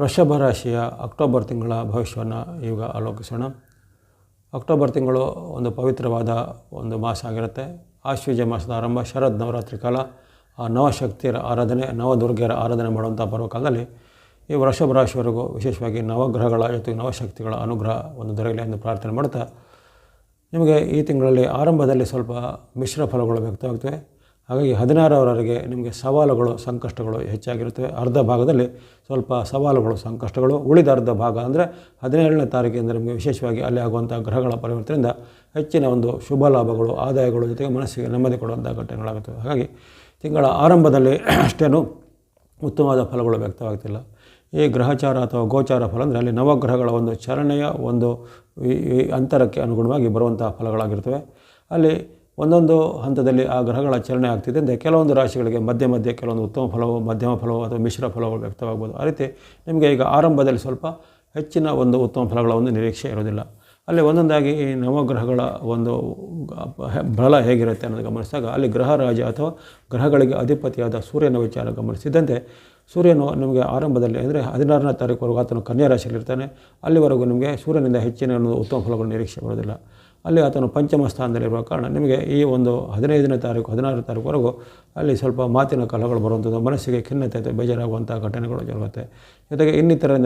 ವೃಷಭ ರಾಶಿಯ ಅಕ್ಟೋಬರ್ ತಿಂಗಳ ಭವಿಷ್ಯವನ್ನು ಈಗ ಆಲೋಕಿಸೋಣ. ಅಕ್ಟೋಬರ್ ತಿಂಗಳು ಒಂದು ಪವಿತ್ರವಾದ ಒಂದು ಮಾಸ ಆಗಿರುತ್ತೆ. ಆಶ್ವೀಜ ಮಾಸದ ಆರಂಭ, ಶರದ್ ನವರಾತ್ರಿ ಕಾಲ. ಆ ನವಶಕ್ತಿಯರ ಆರಾಧನೆ, ನವದುರ್ಗೆಯರ ಆರಾಧನೆ ಮಾಡುವಂಥ ಪರ್ವಕಾಲದಲ್ಲಿ ಈ ವೃಷಭ ರಾಶಿಯವರೆಗೂ ವಿಶೇಷವಾಗಿ ನವಗ್ರಹಗಳ ಜೊತೆಗೆ ನವಶಕ್ತಿಗಳ ಅನುಗ್ರಹ ಒಂದು ದೊರೆಯಲಿ ಎಂದು ಪ್ರಾರ್ಥನೆ ಮಾಡುತ್ತಾ, ನಿಮಗೆ ಈ ತಿಂಗಳಲ್ಲಿ ಆರಂಭದಲ್ಲಿ ಸ್ವಲ್ಪ ಮಿಶ್ರ ಫಲಗಳು ವ್ಯಕ್ತವಾಗ್ತವೆ. ಹಾಗಾಗಿ ಹದಿನಾರರವರೆಗೆ ನಿಮಗೆ ಸವಾಲುಗಳು, ಸಂಕಷ್ಟಗಳು ಹೆಚ್ಚಾಗಿರುತ್ತವೆ. ಅರ್ಧ ಭಾಗದಲ್ಲಿ ಸ್ವಲ್ಪ ಸವಾಲುಗಳು, ಸಂಕಷ್ಟಗಳು. ಉಳಿದ ಅರ್ಧ ಭಾಗ ಅಂದರೆ ಹದಿನೇಳನೇ ತಾರೀಕಿಂದ ನಿಮಗೆ ವಿಶೇಷವಾಗಿ ಅಲ್ಲಿ ಆಗುವಂಥ ಗ್ರಹಗಳ ಪರಿವರ್ತನೆಯಿಂದ ಹೆಚ್ಚಿನ ಒಂದು ಶುಭ ಲಾಭಗಳು, ಆದಾಯಗಳು ಜೊತೆಗೆ ಮನಸ್ಸಿಗೆ ನೆಮ್ಮದಿ ಕೊಡುವಂಥ ಘಟನೆಗಳಾಗುತ್ತವೆ ಹಾಗಾಗಿ ತಿಂಗಳ ಆರಂಭದಲ್ಲಿ ಅಷ್ಟೇನು ಉತ್ತಮವಾದ ಫಲಗಳು ವ್ಯಕ್ತವಾಗ್ತಿಲ್ಲ. ಈ ಗ್ರಹಚಾರ ಅಥವಾ ಗೋಚಾರ ಫಲ ಅಂದರೆ ಅಲ್ಲಿ ನವಗ್ರಹಗಳ ಒಂದು ಚರಣೆಯ ಒಂದು ಈ ಅಂತರಕ್ಕೆ ಅನುಗುಣವಾಗಿ ಬರುವಂಥ ಫಲಗಳಾಗಿರ್ತವೆ. ಅಲ್ಲಿ ಒಂದೊಂದು ಹಂತದಲ್ಲಿ ಆ ಗ್ರಹಗಳ ಆಚರಣೆ ಆಗ್ತಿದೆ ಅಂದರೆ ಕೆಲವೊಂದು ರಾಶಿಗಳಿಗೆ ಮಧ್ಯ ಮಧ್ಯೆ ಕೆಲವೊಂದು ಉತ್ತಮ ಫಲವೋ, ಮಧ್ಯಮ ಫಲವು ಅಥವಾ ಮಿಶ್ರ ಫಲಗಳು ವ್ಯಕ್ತವಾಗ್ಬೋದು. ಆ ರೀತಿ ನಿಮಗೆ ಈಗ ಆರಂಭದಲ್ಲಿ ಸ್ವಲ್ಪ ಹೆಚ್ಚಿನ ಒಂದು ಉತ್ತಮ ಫಲಗಳ ಒಂದು ನಿರೀಕ್ಷೆ ಇರೋದಿಲ್ಲ ಅಲ್ಲಿ ಒಂದೊಂದಾಗಿ ಈ ನವಗ್ರಹಗಳ ಒಂದು ಬಲ ಹೇಗಿರುತ್ತೆ ಅನ್ನೋದು ಗಮನಿಸಿದಾಗ ಅಲ್ಲಿ ಗ್ರಹ ರಾಜ ಅಥವಾ ಗ್ರಹಗಳಿಗೆ ಅಧಿಪತಿಯಾದ ಸೂರ್ಯನ ವಿಚಾರ ಗಮನಿಸಿದಂತೆ ಸೂರ್ಯನು ನಿಮಗೆ ಆರಂಭದಲ್ಲಿ ಅಂದರೆ ಹದಿನಾರನೇ ತಾರೀಕುವರೆಗೂ ಆತನು ಕನ್ಯಾ ರಾಶಿಯಲ್ಲಿರ್ತಾನೆ. ಅಲ್ಲಿವರೆಗೂ ನಿಮಗೆ ಸೂರ್ಯನಿಂದ ಹೆಚ್ಚಿನ ಒಂದು ಉತ್ತಮ ಫಲಗಳು ನಿರೀಕ್ಷೆ ಬರೋದಿಲ್ಲ ಅಲ್ಲಿ ಆತನು ಪಂಚಮ ಸ್ಥಾನದಲ್ಲಿರುವ ಕಾರಣ ನಿಮಗೆ ಈ ಒಂದು ಹದಿನೈದನೇ ತಾರೀಕು, ಹದಿನಾರನೇ ತಾರೀಕುವರೆಗೂ ಅಲ್ಲಿ ಸ್ವಲ್ಪ ಮಾತಿನ ಕಲಹಗಳು ಬರುವಂಥದ್ದು, ಮನಸ್ಸಿಗೆ ಖಿನ್ನತೆ ಬೇಜಾರಾಗುವಂಥ ಘಟನೆಗಳು ಜರುಗುತ್ತೆ. ಜೊತೆಗೆ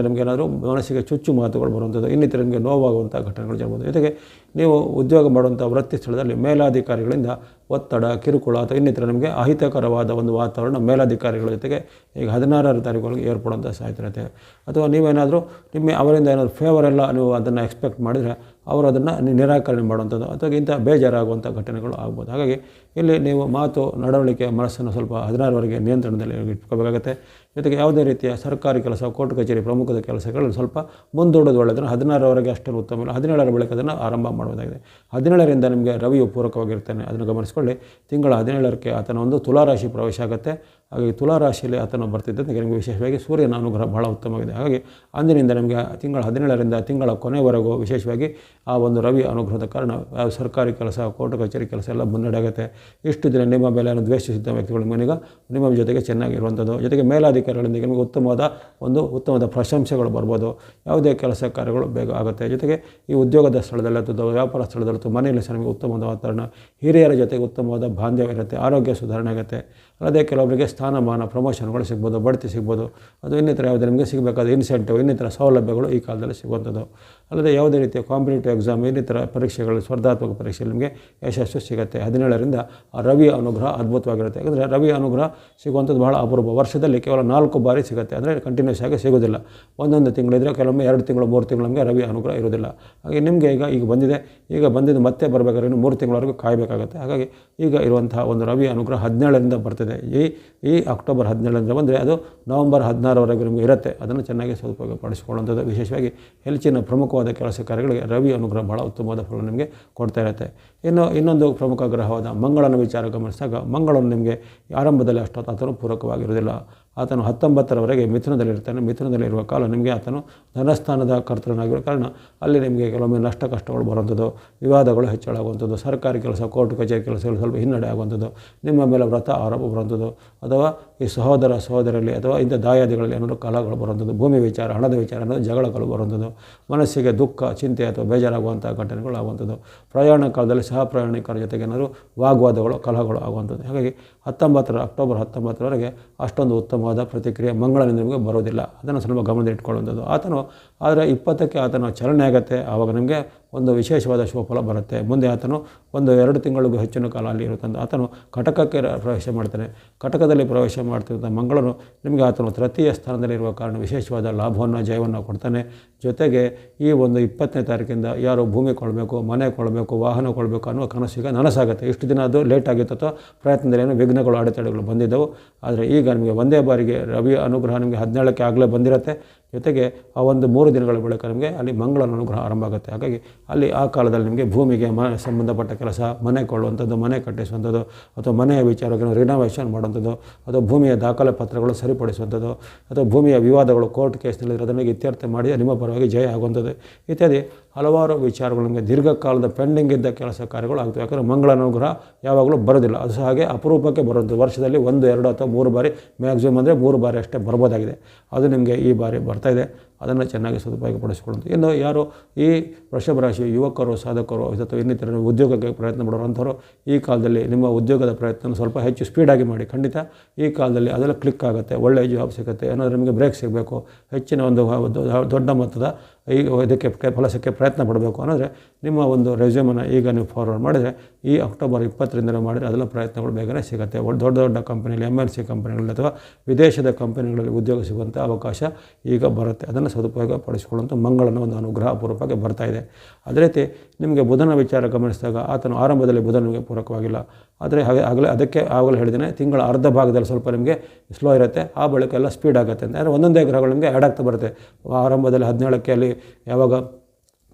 ನಿಮಗೆ ಏನಾದರೂ ಮನಸ್ಸಿಗೆ ಚುಚ್ಚು ಮಾತುಗಳು ಬರುವಂಥದ್ದು ಇನ್ನಿತರ ನಿಮಗೆ ನೋವಾಗುವಂಥ ಘಟನೆಗಳು ಜರುಗುತ್ತೆ ಜೊತೆಗೆ ನೀವು ಉದ್ಯೋಗ ಮಾಡುವಂಥ ವೃತ್ತಿ ಸ್ಥಳದಲ್ಲಿ ಮೇಲಾಧಿಕಾರಿಗಳಿಂದ ಒತ್ತಡ, ಕಿರುಕುಳ ಅಥವಾ ಇನ್ನಿತರ ನಿಮಗೆ ಅಹಿತಕರವಾದ ಒಂದು ವಾತಾವರಣ ಮೇಲಾಧಿಕಾರಿಗಳ ಜೊತೆಗೆ ಈಗ ಹದಿನಾರರ ತಾರೀಕುವರೆಗೆ ಏರ್ಪಡುವಂಥ ಸಾಧ್ಯತೆ ಅಥವಾ ನೀವೇನಾದರೂ ನಿಮ್ಮ ಅವರಿಂದ ಏನಾದರೂ ಫೇವರೆಲ್ಲ ನೀವು ಅದನ್ನು ಎಕ್ಸ್ಪೆಕ್ಟ್ ಮಾಡಿದರೆ ಅವರು ಅದನ್ನು ನಿರಾಕರಣೆ ಮಾಡುವಂಥದ್ದು, ಅಥವಾ ಇಂಥ ಬೇಜಾರಾಗುವಂಥ ಘಟನೆಗಳು ಆಗ್ಬೋದು. ಹಾಗಾಗಿ ಇಲ್ಲಿ ನೀವು ಮಾತು, ನಡವಳಿಕೆ ಮನಸ್ಸನ್ನು ಸ್ವಲ್ಪ ಹದಿನಾರುವರೆಗೆ ನಿಯಂತ್ರಣದಲ್ಲಿ ಇಟ್ಕೋಬೇಕಾಗತ್ತೆ. ಜೊತೆಗೆ ಯಾವುದೇ ರೀತಿಯ ಸರ್ಕಾರಿ ಕೆಲಸ, ಕೋರ್ಟ್ ಕಚೇರಿ ಪ್ರಮುಖದ ಕೆಲಸಗಳನ್ನು ಸ್ವಲ್ಪ ಮುಂದೂಡೋದು ಒಳ್ಳೆಯದನ್ನು ಹದಿನಾರವರೆಗೆ ಅಷ್ಟೊಂದು ಉತ್ತಮ, ಇಲ್ಲ ಹದಿನೇಳರ ಬಳಿಕ ಅದನ್ನು ಆರಂಭ ಮಾಡುವುದಾಗಿದೆ. ಹದಿನೇಳರಿಂದ ನಿಮಗೆ ರವಿಯು ಪೂರಕವಾಗಿರ್ತಾನೆ ಅದನ್ನು ಗಮನಿಸಿಕೊಳ್ಳಿ. ತಿಂಗಳ ಹದಿನೇಳರಕ್ಕೆ ಆತನ ಒಂದು ತುಲಾರಾಶಿ ಪ್ರವೇಶ ಆಗುತ್ತೆ. ಹಾಗಾಗಿ ತುಲಾರಾಶಿಯಲ್ಲಿ ಆತನು ಬರ್ತಿದ್ದಂತೆ ನಿಮಗೆ ವಿಶೇಷವಾಗಿ ಸೂರ್ಯನ ಅನುಗ್ರಹ ಬಹಳ ಉತ್ತಮವಾಗಿದೆ. ಹಾಗಾಗಿ ಅಂದಿನಿಂದ ನಿಮಗೆ ತಿಂಗಳ ಹದಿನೇಳರಿಂದ ತಿಂಗಳ ಕೊನೆವರೆಗೂ ವಿಶೇಷವಾಗಿ ಆ ಒಂದು ರವಿ ಅನುಗ್ರಹದ ಕಾರಣ ಸರ್ಕಾರಿ ಕೆಲಸ, ಕೋರ್ಟ್ ಕಚೇರಿ ಕೆಲಸ ಎಲ್ಲ ಮುನ್ನಡೆಯಾಗುತ್ತೆ ಇಷ್ಟು ದಿನ ನಿಮ್ಮ ಮೇಲೆ ದ್ವೇಷಿಸಿದ್ದ ವ್ಯಕ್ತಿಗಳು ನಿಮಗೀಗ ನಿಮ್ಮ ಜೊತೆಗೆ ಚೆನ್ನಾಗಿರುವಂಥದ್ದು ಜೊತೆಗೆ ಮೇಲಾಧಿಕಾರಿಗಳಿಂದ ನಿಮಗೆ ಉತ್ತಮವಾದ ಒಂದು ಉತ್ತಮವಾದ ಪ್ರಶಂಸೆಗಳು ಬರ್ಬೋದು. ಯಾವುದೇ ಕೆಲಸ ಕಾರ್ಯಗಳು ಬೇಗ ಆಗುತ್ತೆ. ಜೊತೆಗೆ ಈ ಉದ್ಯೋಗದ ಸ್ಥಳದಲ್ಲಿ ಅಥವಾ ವ್ಯಾಪಾರ ಸ್ಥಳದಲ್ಲಿ ಅಥವಾ ಮನೆಯಲ್ಲಿ ಸಹ ನಿಮಗೆ ಉತ್ತಮವಾದ ವಾತಾವರಣ, ಹಿರಿಯರ ಜೊತೆಗೆ ಉತ್ತಮವಾದ ಬಾಂಧವ್ಯ ಇರುತ್ತೆ, ಆರೋಗ್ಯ ಸುಧಾರಣೆ ಆಗುತ್ತೆ. ಅಲ್ಲದೆ ಕೆಲವೊಬ್ಬರಿಗೆ ಸ್ಥಾನಮಾನ, ಪ್ರಮೋಷನ್ಗಳು ಸಿಗ್ಬೋದು, ಬಡ್ತಿ ಸಿಗ್ಬೋದು. ಅದು ಇನ್ನಿತರ ಯಾವುದೇ ನಿಮಗೆ ಸಿಗಬೇಕಾದ ಇನ್ಸೆಂಟಿವ್ ಇನ್ನಿತರ ಸೌಲಭ್ಯಗಳು ಈ ಕಾಲದಲ್ಲಿ ಸಿಗುವಂಥದ್ದು. ಅಲ್ಲದೆ ಯಾವುದೇ ರೀತಿಯ ಕಾಂಪಿಟೇಟಿವ್ ಎಕ್ಸಾಮ್ ಇನ್ನಿತರ ಪರೀಕ್ಷೆಗಳು ಸ್ಪರ್ಧಾತ್ಮಕ ಪರೀಕ್ಷೆಯಲ್ಲಿ ನಿಮಗೆ ಯಶಸ್ಸು ಸಿಗುತ್ತೆ. ಹದಿನೇಳರಿಂದ ರವಿ ಅನುಗ್ರಹ ಅದ್ಭುತವಾಗಿರುತ್ತೆ. ಯಾಕಂದರೆ ರವಿ ಅನುಗ್ರಹ ಸಿಗುವಂಥದ್ದು ಬಹಳ ಅಪರೂಪ. ವರ್ಷದಲ್ಲಿ ಕೇವಲ ನಾಲ್ಕು ಬಾರಿ ಸಿಗುತ್ತೆ. ಅಂದರೆ ಕಂಟಿನ್ಯೂಸ್ ಆಗಿ ಸಿಗೋದಿಲ್ಲ ಒಂದೊಂದು ತಿಂಗಳಿದ್ರೆ ಕೆಲವೊಮ್ಮೆ ಎರಡು ತಿಂಗಳು, ಮೂರು ತಿಂಗಳು ನಮಗೆ ರವಿ ಅನುಗ್ರಹ ಇರೋದಿಲ್ಲ ಹಾಗೆ ನಿಮಗೆ ಈಗ ಈಗ ಬಂದಿದೆ. ಈಗ ಬಂದಿದ್ದು ಮತ್ತೆ ಬರಬೇಕಾದ್ರೆ ಇನ್ನು ಮೂರು ತಿಂಗಳವರೆಗೂ ಕಾಯಬೇಕಾಗುತ್ತೆ. ಹಾಗಾಗಿ ಈಗ ಇರುವಂತಹ ಒಂದು ರವಿ ಅನುಗ್ರಹ ಹದಿನೇಳರಿಂದ ಬರ್ತಿದೆ. ಈ ಈ ಅಕ್ಟೋಬರ್ ಹದಿನೇಳರಿಂದ ಬಂದರೆ ಅದು ನವಂಬರ್ ಹದಿನಾರವರೆಗೆ ನಿಮಗೆ ಇರುತ್ತೆ. ಅದನ್ನು ಚೆನ್ನಾಗಿ ಸದುಪಯೋಗಪಡಿಸಿಕೊಳ್ಳುವಂಥದ್ದು. ವಿಶೇಷವಾಗಿ ಹೆಚ್ಚಿನ ಪ್ರಮುಖವಾದ ಕೆಲಸ ಕಾರ್ಯಗಳಿಗೆ ರವಿ ಅನುಗ್ರಹ ಬಹಳ ಉತ್ತಮವಾದ ಫಲ ನಿಮಗೆ ಕೊಡ್ತಾ ಇರುತ್ತೆ. ಇನ್ನು ಇನ್ನೊಂದು ಪ್ರಮುಖ ಗ್ರಹವಾದ ಮಂಗಳನ ವಿಚಾರ ಗಮನಿಸಿದಾಗ ಮಂಗಳನು ನಿಮಗೆ ಆರಂಭದಲ್ಲಿ ಅಷ್ಟೊತ್ತು ಆತನು ಪೂರಕವಾಗಿರುವುದಿಲ್ಲ. ಆತನು ಹತ್ತೊಂಬತ್ತರವರೆಗೆ ಮಿಥುನದಲ್ಲಿರ್ತಾನೆ. ಮಿಥುನದಲ್ಲಿರುವ ಕಾಲ ನಿಮಗೆ ಆತನು ಧನಸ್ಥಾನದ ಕರ್ತನಾಗಿರೋ ಕಾರಣ ಅಲ್ಲಿ ನಿಮಗೆ ಕೆಲವೊಮ್ಮೆ ನಷ್ಟ ಕಷ್ಟಗಳು ಬರುವಂಥದ್ದು, ವಿವಾದಗಳು ಹೆಚ್ಚಳಾಗುವಂಥದ್ದು, ಸರ್ಕಾರಿ ಕೆಲಸ, ಕೋರ್ಟ್ ಕಚೇರಿ ಕೆಲಸಗಳು ಸ್ವಲ್ಪ ಹಿನ್ನಡೆ ಆಗುವಂಥದ್ದು, ನಿಮ್ಮ ಮೇಲೆ ವ್ರತ ಆರೋಪ ಬರುವಂಥದ್ದು ಅಥವಾ ಈ ಸಹೋದರ ಸಹೋದರಲ್ಲಿ ಅಥವಾ ಇಂಥ ದಾಯಾದಿಗಳಲ್ಲಿ ಏನಾದರೂ ಕಲಹಗಳು ಬರುವಂಥದ್ದು, ಭೂಮಿ ವಿಚಾರ, ಹಣದ ವಿಚಾರ, ಅನ್ನೋದು ಜಗಳಗಳು ಬರುವಂಥದ್ದು, ಮನಸ್ಸಿಗೆ ದುಃಖ, ಚಿಂತೆ ಅಥವಾ ಬೇಜಾರಾಗುವಂಥ ಘಟನೆಗಳು ಆಗುವಂಥದ್ದು, ಪ್ರಯಾಣ ಕಾಲದಲ್ಲಿ ಸಹ ಪ್ರಯಾಣಿಕರ ಜೊತೆಗೆ ಏನಾದರೂ ವಾಗ್ವಾದಗಳು, ಕಲಹಗಳು ಆಗುವಂಥದ್ದು. ಹಾಗಾಗಿ ಹತ್ತೊಂಬತ್ತರ, ಅಕ್ಟೋಬರ್ ಹತ್ತೊಂಬತ್ತರವರೆಗೆ ಅಷ್ಟೊಂದು ಉತ್ತಮವಾದ ಪ್ರತಿಕ್ರಿಯೆ ಮಂಗಳನಿಂದ ನಿಮಗೆ ಬರೋದಿಲ್ಲ ಅದನ್ನು ಸ್ವಲ್ಪ ಗಮನದಲ್ಲಿಟ್ಕೊಳ್ಳುವಂಥದ್ದು ಆತನು ಆದರೆ ಇಪ್ಪತ್ತಕ್ಕೆ ಆತನ ಚಲನೆ ಆಗುತ್ತೆ. ಆವಾಗ ನಿಮಗೆ ಒಂದು ವಿಶೇಷವಾದ ಶುಭಫಲ ಬರುತ್ತೆ. ಮುಂದೆ ಆತನು ಒಂದು ಎರಡು ತಿಂಗಳಿಗೂ ಹೆಚ್ಚಿನ ಕಾಲ ಅಲ್ಲಿ ಇರುತ್ತಂತ ಆತನು ಕಟಕಕ್ಕೆ ಪ್ರವೇಶ ಮಾಡ್ತಾನೆ. ಕಟಕದಲ್ಲಿ ಪ್ರವೇಶ ಮಾಡ್ತಿರುವಂಥ ಮಂಗಳನು ನಿಮಗೆ ಆತನು ತೃತೀಯ ಸ್ಥಾನದಲ್ಲಿರುವ ಕಾರಣ ವಿಶೇಷವಾದ ಲಾಭವನ್ನು, ಜಯವನ್ನು ಕೊಡ್ತಾನೆ. ಜೊತೆಗೆ ಈ ಒಂದು ಇಪ್ಪತ್ತನೇ ತಾರೀಕಿಂದ ಯಾರು ಭೂಮಿ ಕೊಡಬೇಕು ಮನೆ ಕೊಡಬೇಕು ವಾಹನ ಕೊಡಬೇಕು ಅನ್ನುವ ಕನಸಿಗೆ ನನಸಾಗುತ್ತೆ. ಇಷ್ಟು ದಿನ ಅದು ಲೇಟ್ ಆಗಿತ್ತು ಅಥವಾ ಪ್ರಯತ್ನದಲ್ಲಿ ಏನು ವಿಘ್ನಗಳು, ಅಡೆತಡೆಗಳು ಬಂದಿದ್ದವು. ಆದರೆ ಈಗ ನಿಮಗೆ ಒಂದೇ ಬಾರಿಗೆ ರವಿ ಅನುಗ್ರಹ ನಿಮಗೆ ಹದಿನೇಳಕ್ಕೆ ಆಗಲೇ ಬಂದಿರುತ್ತೆ. ಜೊತೆಗೆ ಆ ಒಂದು ಮೂರು ದಿನಗಳ ಬಳಿಕ ನಿಮಗೆ ಅಲ್ಲಿ ಮಂಗಳನ ಅನುಗ್ರಹ ಆರಂಭ ಆಗುತ್ತೆ. ಹಾಗಾಗಿ ಅಲ್ಲಿ ಆ ಕಾಲದಲ್ಲಿ ನಿಮಗೆ ಭೂಮಿಗೆ ಮ ಸಂಬಂಧಪಟ್ಟ ಕೆಲಸ, ಮನೆ ಕೊಳ್ಳುವಂಥದ್ದು, ಮನೆ ಕಟ್ಟಿಸುವಂಥದ್ದು, ಅಥವಾ ಮನೆಯ ವಿಚಾರಗಳನ್ನು ರಿನೋವೇಷನ್ ಮಾಡುವಂಥದ್ದು, ಅಥವಾ ಭೂಮಿಯ ದಾಖಲೆ ಪತ್ರಗಳು ಸರಿಪಡಿಸುವಂಥದ್ದು, ಅಥವಾ ಭೂಮಿಯ ವಿವಾದಗಳು ಕೋರ್ಟ್ ಕೇಸ್ನಲ್ಲಿ ಅದನ್ನು ಇತ್ಯರ್ಥ ಮಾಡಿ ನಿಮ್ಮ ಪರವಾಗಿ ಜಯ ಆಗುವಂಥದ್ದು ಇತ್ಯಾದಿ. ಹಲವಾರು ವಿಚಾರಗಳಿಗೆ ದೀರ್ಘಕಾಲದ ಪೆಂಡಿಂಗ್ ಇದ್ದ ಕೆಲಸ ಕಾರ್ಯಗಳು ಆಗ್ತವೆ ಯಾಕಂದರೆ ಮಂಗಳ ಅನುಗ್ರಹ ಯಾವಾಗಲೂ ಬರೋದಿಲ್ಲ. ಅದು ಹಾಗೆ ಅಪರೂಪಕ್ಕೆ ಬರೋದು. ವರ್ಷದಲ್ಲಿ ಒಂದು, ಎರಡು ಅಥವಾ ಮೂರು ಬಾರಿ ಮ್ಯಾಕ್ಸಿಮಮ್ ಅಂದರೆ ಮೂರು ಬಾರಿ ಅಷ್ಟೇ ಬರ್ಬೋದಾಗಿದೆ. ಅದು ನಿಮಗೆ ಈ ಬಾರಿ ಬರ್ತಾ ಇದೆ. ಅದನ್ನು ಚೆನ್ನಾಗಿ ಸದುಪಯೋಗಪಡಿಸಿಕೊಳ್ಳುವಂಥ ಇನ್ನು ಯಾರು ಈ ವೃಷಭ ರಾಶಿ ಯುವಕರು, ಸಾಧಕರು, ಅಥವಾ ಇನ್ನಿತರ ಉದ್ಯೋಗಕ್ಕೆ ಪ್ರಯತ್ನ ಮಾಡೋರಂಥವ್ರು ಈ ಕಾಲದಲ್ಲಿ ನಿಮ್ಮ ಉದ್ಯೋಗದ ಪ್ರಯತ್ನ ಸ್ವಲ್ಪ ಹೆಚ್ಚು ಸ್ಪೀಡಾಗಿ ಮಾಡಿ. ಖಂಡಿತ ಈ ಕಾಲದಲ್ಲಿ ಅದೆಲ್ಲ ಕ್ಲಿಕ್ ಆಗುತ್ತೆ ಒಳ್ಳೆಯ ಜಾಬ್ ಸಿಗುತ್ತೆ, ಏನಾದರೂ ನಿಮಗೆ ಬ್ರೇಕ್ ಸಿಗಬೇಕು, ಹೆಚ್ಚಿನ ಒಂದು ದೊಡ್ಡ ಮೊತ್ತದ ಈ ಇದಕ್ಕೆ ಫಲಸಕ್ಕೆ ಪ್ರಯತ್ನ ಪಡಬೇಕು ಅನ್ನೋದ್ರೆ ನಿಮ್ಮ ಒಂದು ರೆಸ್ಯೂಮನ್ನು ಈಗ ನೀವು ಫಾರ್ವರ್ಡ್ ಮಾಡಿದರೆ ಈ ಅಕ್ಟೋಬರ್ ಇಪ್ಪತ್ತರಿಂದ ಮಾಡಿದರೆ ಅದೆಲ್ಲ ಪ್ರಯತ್ನಗಳು ಬೇಗನೆ ಸಿಗುತ್ತೆ. ದೊಡ್ಡ ದೊಡ್ಡ ಕಂಪನಿಯಲ್ಲಿ ಎಂ ಎನ್ ಸಿ ಕಂಪನಿಗಳಲ್ಲಿ ಅಥವಾ ವಿದೇಶದ ಕಂಪನಿಗಳಲ್ಲಿ ಉದ್ಯೋಗ ಸಿಗುವಂಥ ಅವಕಾಶ ಈಗ ಬರುತ್ತೆ. ಅದನ್ನು ಸದುಪಯೋಗ ಪಡಿಸಿಕೊಳ್ಳುವಂಥ ಮಂಗಳನ ಒಂದು ಅನುಗ್ರಹ ಪೂರ್ವಕವಾಗಿ ಬರ್ತಾ ಇದೆ. ಅದೇ ರೀತಿ ನಿಮಗೆ ಬುಧನ ವಿಚಾರ ಗಮನಿಸಿದಾಗ ಆತನು ಆರಂಭದಲ್ಲಿ ಬುಧ ನಿಮಗೆ ಪೂರಕವಾಗಿಲ್ಲ. ಆದರೆ ಹಾಗೆ ಆಗಲೇ ಅದಕ್ಕೆ ಆಗಲೇ ಹೇಳಿದ್ದೇನೆ, ತಿಂಗಳ ಅರ್ಧ ಭಾಗದಲ್ಲಿ ಸ್ವಲ್ಪ ನಿಮಗೆ ಸ್ಲೋ ಇರುತ್ತೆ, ಆ ಬಳಿಕ ಎಲ್ಲ ಸ್ಪೀಡ್ ಆಗುತ್ತೆ ಅಂತ. ಅಂದರೆ ಒಂದೊಂದೇ ಗ್ರಹಗಳು ನಿಮಗೆ ಆ್ಯಡ್ ಆಗ್ತಾ ಬರುತ್ತೆ. ಆರಂಭದಲ್ಲಿ ಹದಿನೇಳಕ್ಕೆ ಅಲ್ಲಿ ಯಾವಾಗ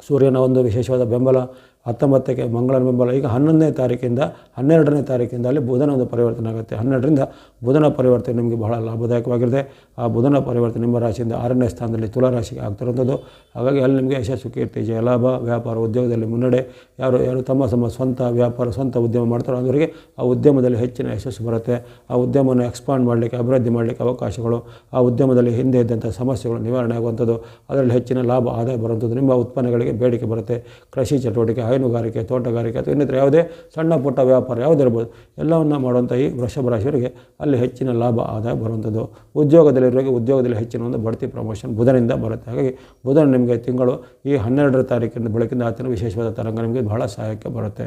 ಸೂರ್ಯನ ಒಂದು ವಿಶೇಷವಾದ ಬೆಂಬಲ ಹತ್ತೊಂಬತ್ತಕ್ಕೆ ಮಂಗಳನ ಬೆಂಬಲ. ಈಗ ಹನ್ನೊಂದನೇ ತಾರೀಕಿಂದ, ಹನ್ನೆರಡನೇ ತಾರೀಕಿಂದ ಅಲ್ಲಿ ಬುಧನ ಒಂದು ಪರಿವರ್ತನೆ ಆಗುತ್ತೆ. ಹನ್ನೆರಡರಿಂದ ಬುಧನ ಪರಿವರ್ತನೆ ನಿಮಗೆ ಬಹಳ ಲಾಭದಾಯಕವಾಗಿರುತ್ತೆ. ಆ ಬುಧನ ಪರಿವರ್ತನೆ ನಿಮ್ಮ ರಾಶಿಯಿಂದ ಆರನೇ ಸ್ಥಾನದಲ್ಲಿ ತುಲಾರಾಶಿಗೆ ಆಗ್ತಿರೋಂಥದ್ದು ಹಾಗಾಗಿ ಅಲ್ಲಿ ನಿಮಗೆ ಯಶಸ್ಸು, ಕೀರ್ತಿ, ಜಯ, ಲಾಭ, ವ್ಯಾಪಾರ ಉದ್ಯೋಗದಲ್ಲಿ ಮುನ್ನಡೆ. ಯಾರು ಯಾರು ತಮ್ಮ ತಮ್ಮ ಸ್ವಂತ ವ್ಯಾಪಾರ, ಸ್ವಂತ ಉದ್ಯಮ ಮಾಡ್ತಾರೋ ಅವರಿಗೆ ಆ ಉದ್ಯಮದಲ್ಲಿ ಹೆಚ್ಚಿನ ಯಶಸ್ಸು ಬರುತ್ತೆ. ಆ ಉದ್ಯಮವನ್ನು ಎಕ್ಸ್ಪಾಂಡ್ ಮಾಡಲಿಕ್ಕೆ, ಅಭಿವೃದ್ಧಿ ಮಾಡಲಿಕ್ಕೆ ಅವಕಾಶಗಳು, ಆ ಉದ್ಯಮದಲ್ಲಿ ಹಿಂದೆ ಇದ್ದಂಥ ಸಮಸ್ಯೆಗಳು ನಿವಾರಣೆ ಆಗುವಂಥದ್ದು. ಅದರಲ್ಲಿ ಹೆಚ್ಚಿನ ಲಾಭ, ಆದಾಯ ಬರುವಂಥದ್ದು ನಿಮ್ಮ ಉತ್ಪನ್ನಗಳಿಗೆ ಬೇಡಿಕೆ ಬರುತ್ತೆ. ಕೃಷಿ ಚಟುವಟಿಕೆ ಹೈನುಗಾರಿಕೆ, ತೋಟಗಾರಿಕೆ ಅಥವಾ ಇನ್ನಿತರ ಯಾವುದೇ ಸಣ್ಣ ಪುಟ್ಟ ವ್ಯಾಪಾರ ಯಾವುದಿರ್ಬೋದು ಎಲ್ಲವನ್ನು ಮಾಡುವಂಥ ಈ ವೃಷಭ ರಾಶಿಯವರಿಗೆ ಅಲ್ಲಿ ಹೆಚ್ಚಿನ ಲಾಭ, ಆದಾಯ ಬರುವಂಥದ್ದು ಉದ್ಯೋಗದಲ್ಲಿರುವಾಗ ಉದ್ಯೋಗದಲ್ಲಿ ಹೆಚ್ಚಿನ ಒಂದು ಬಡ್ತಿ ಪ್ರಮೋಷನ್ ಬುಧನಿಂದ ಬರುತ್ತೆ. ಹಾಗಾಗಿ ಬುಧನ ನಿಮಗೆ ತಿಂಗಳು ಈ ಹನ್ನೆರಡರ ತಾರೀಕಿನ ಬೆಳಕಿಂದ ಆತನ ವಿಶೇಷವಾದ ತರಂಗ ನಿಮಗೆ ಬಹಳ ಸಹಾಯಕ್ಕೆ ಬರುತ್ತೆ.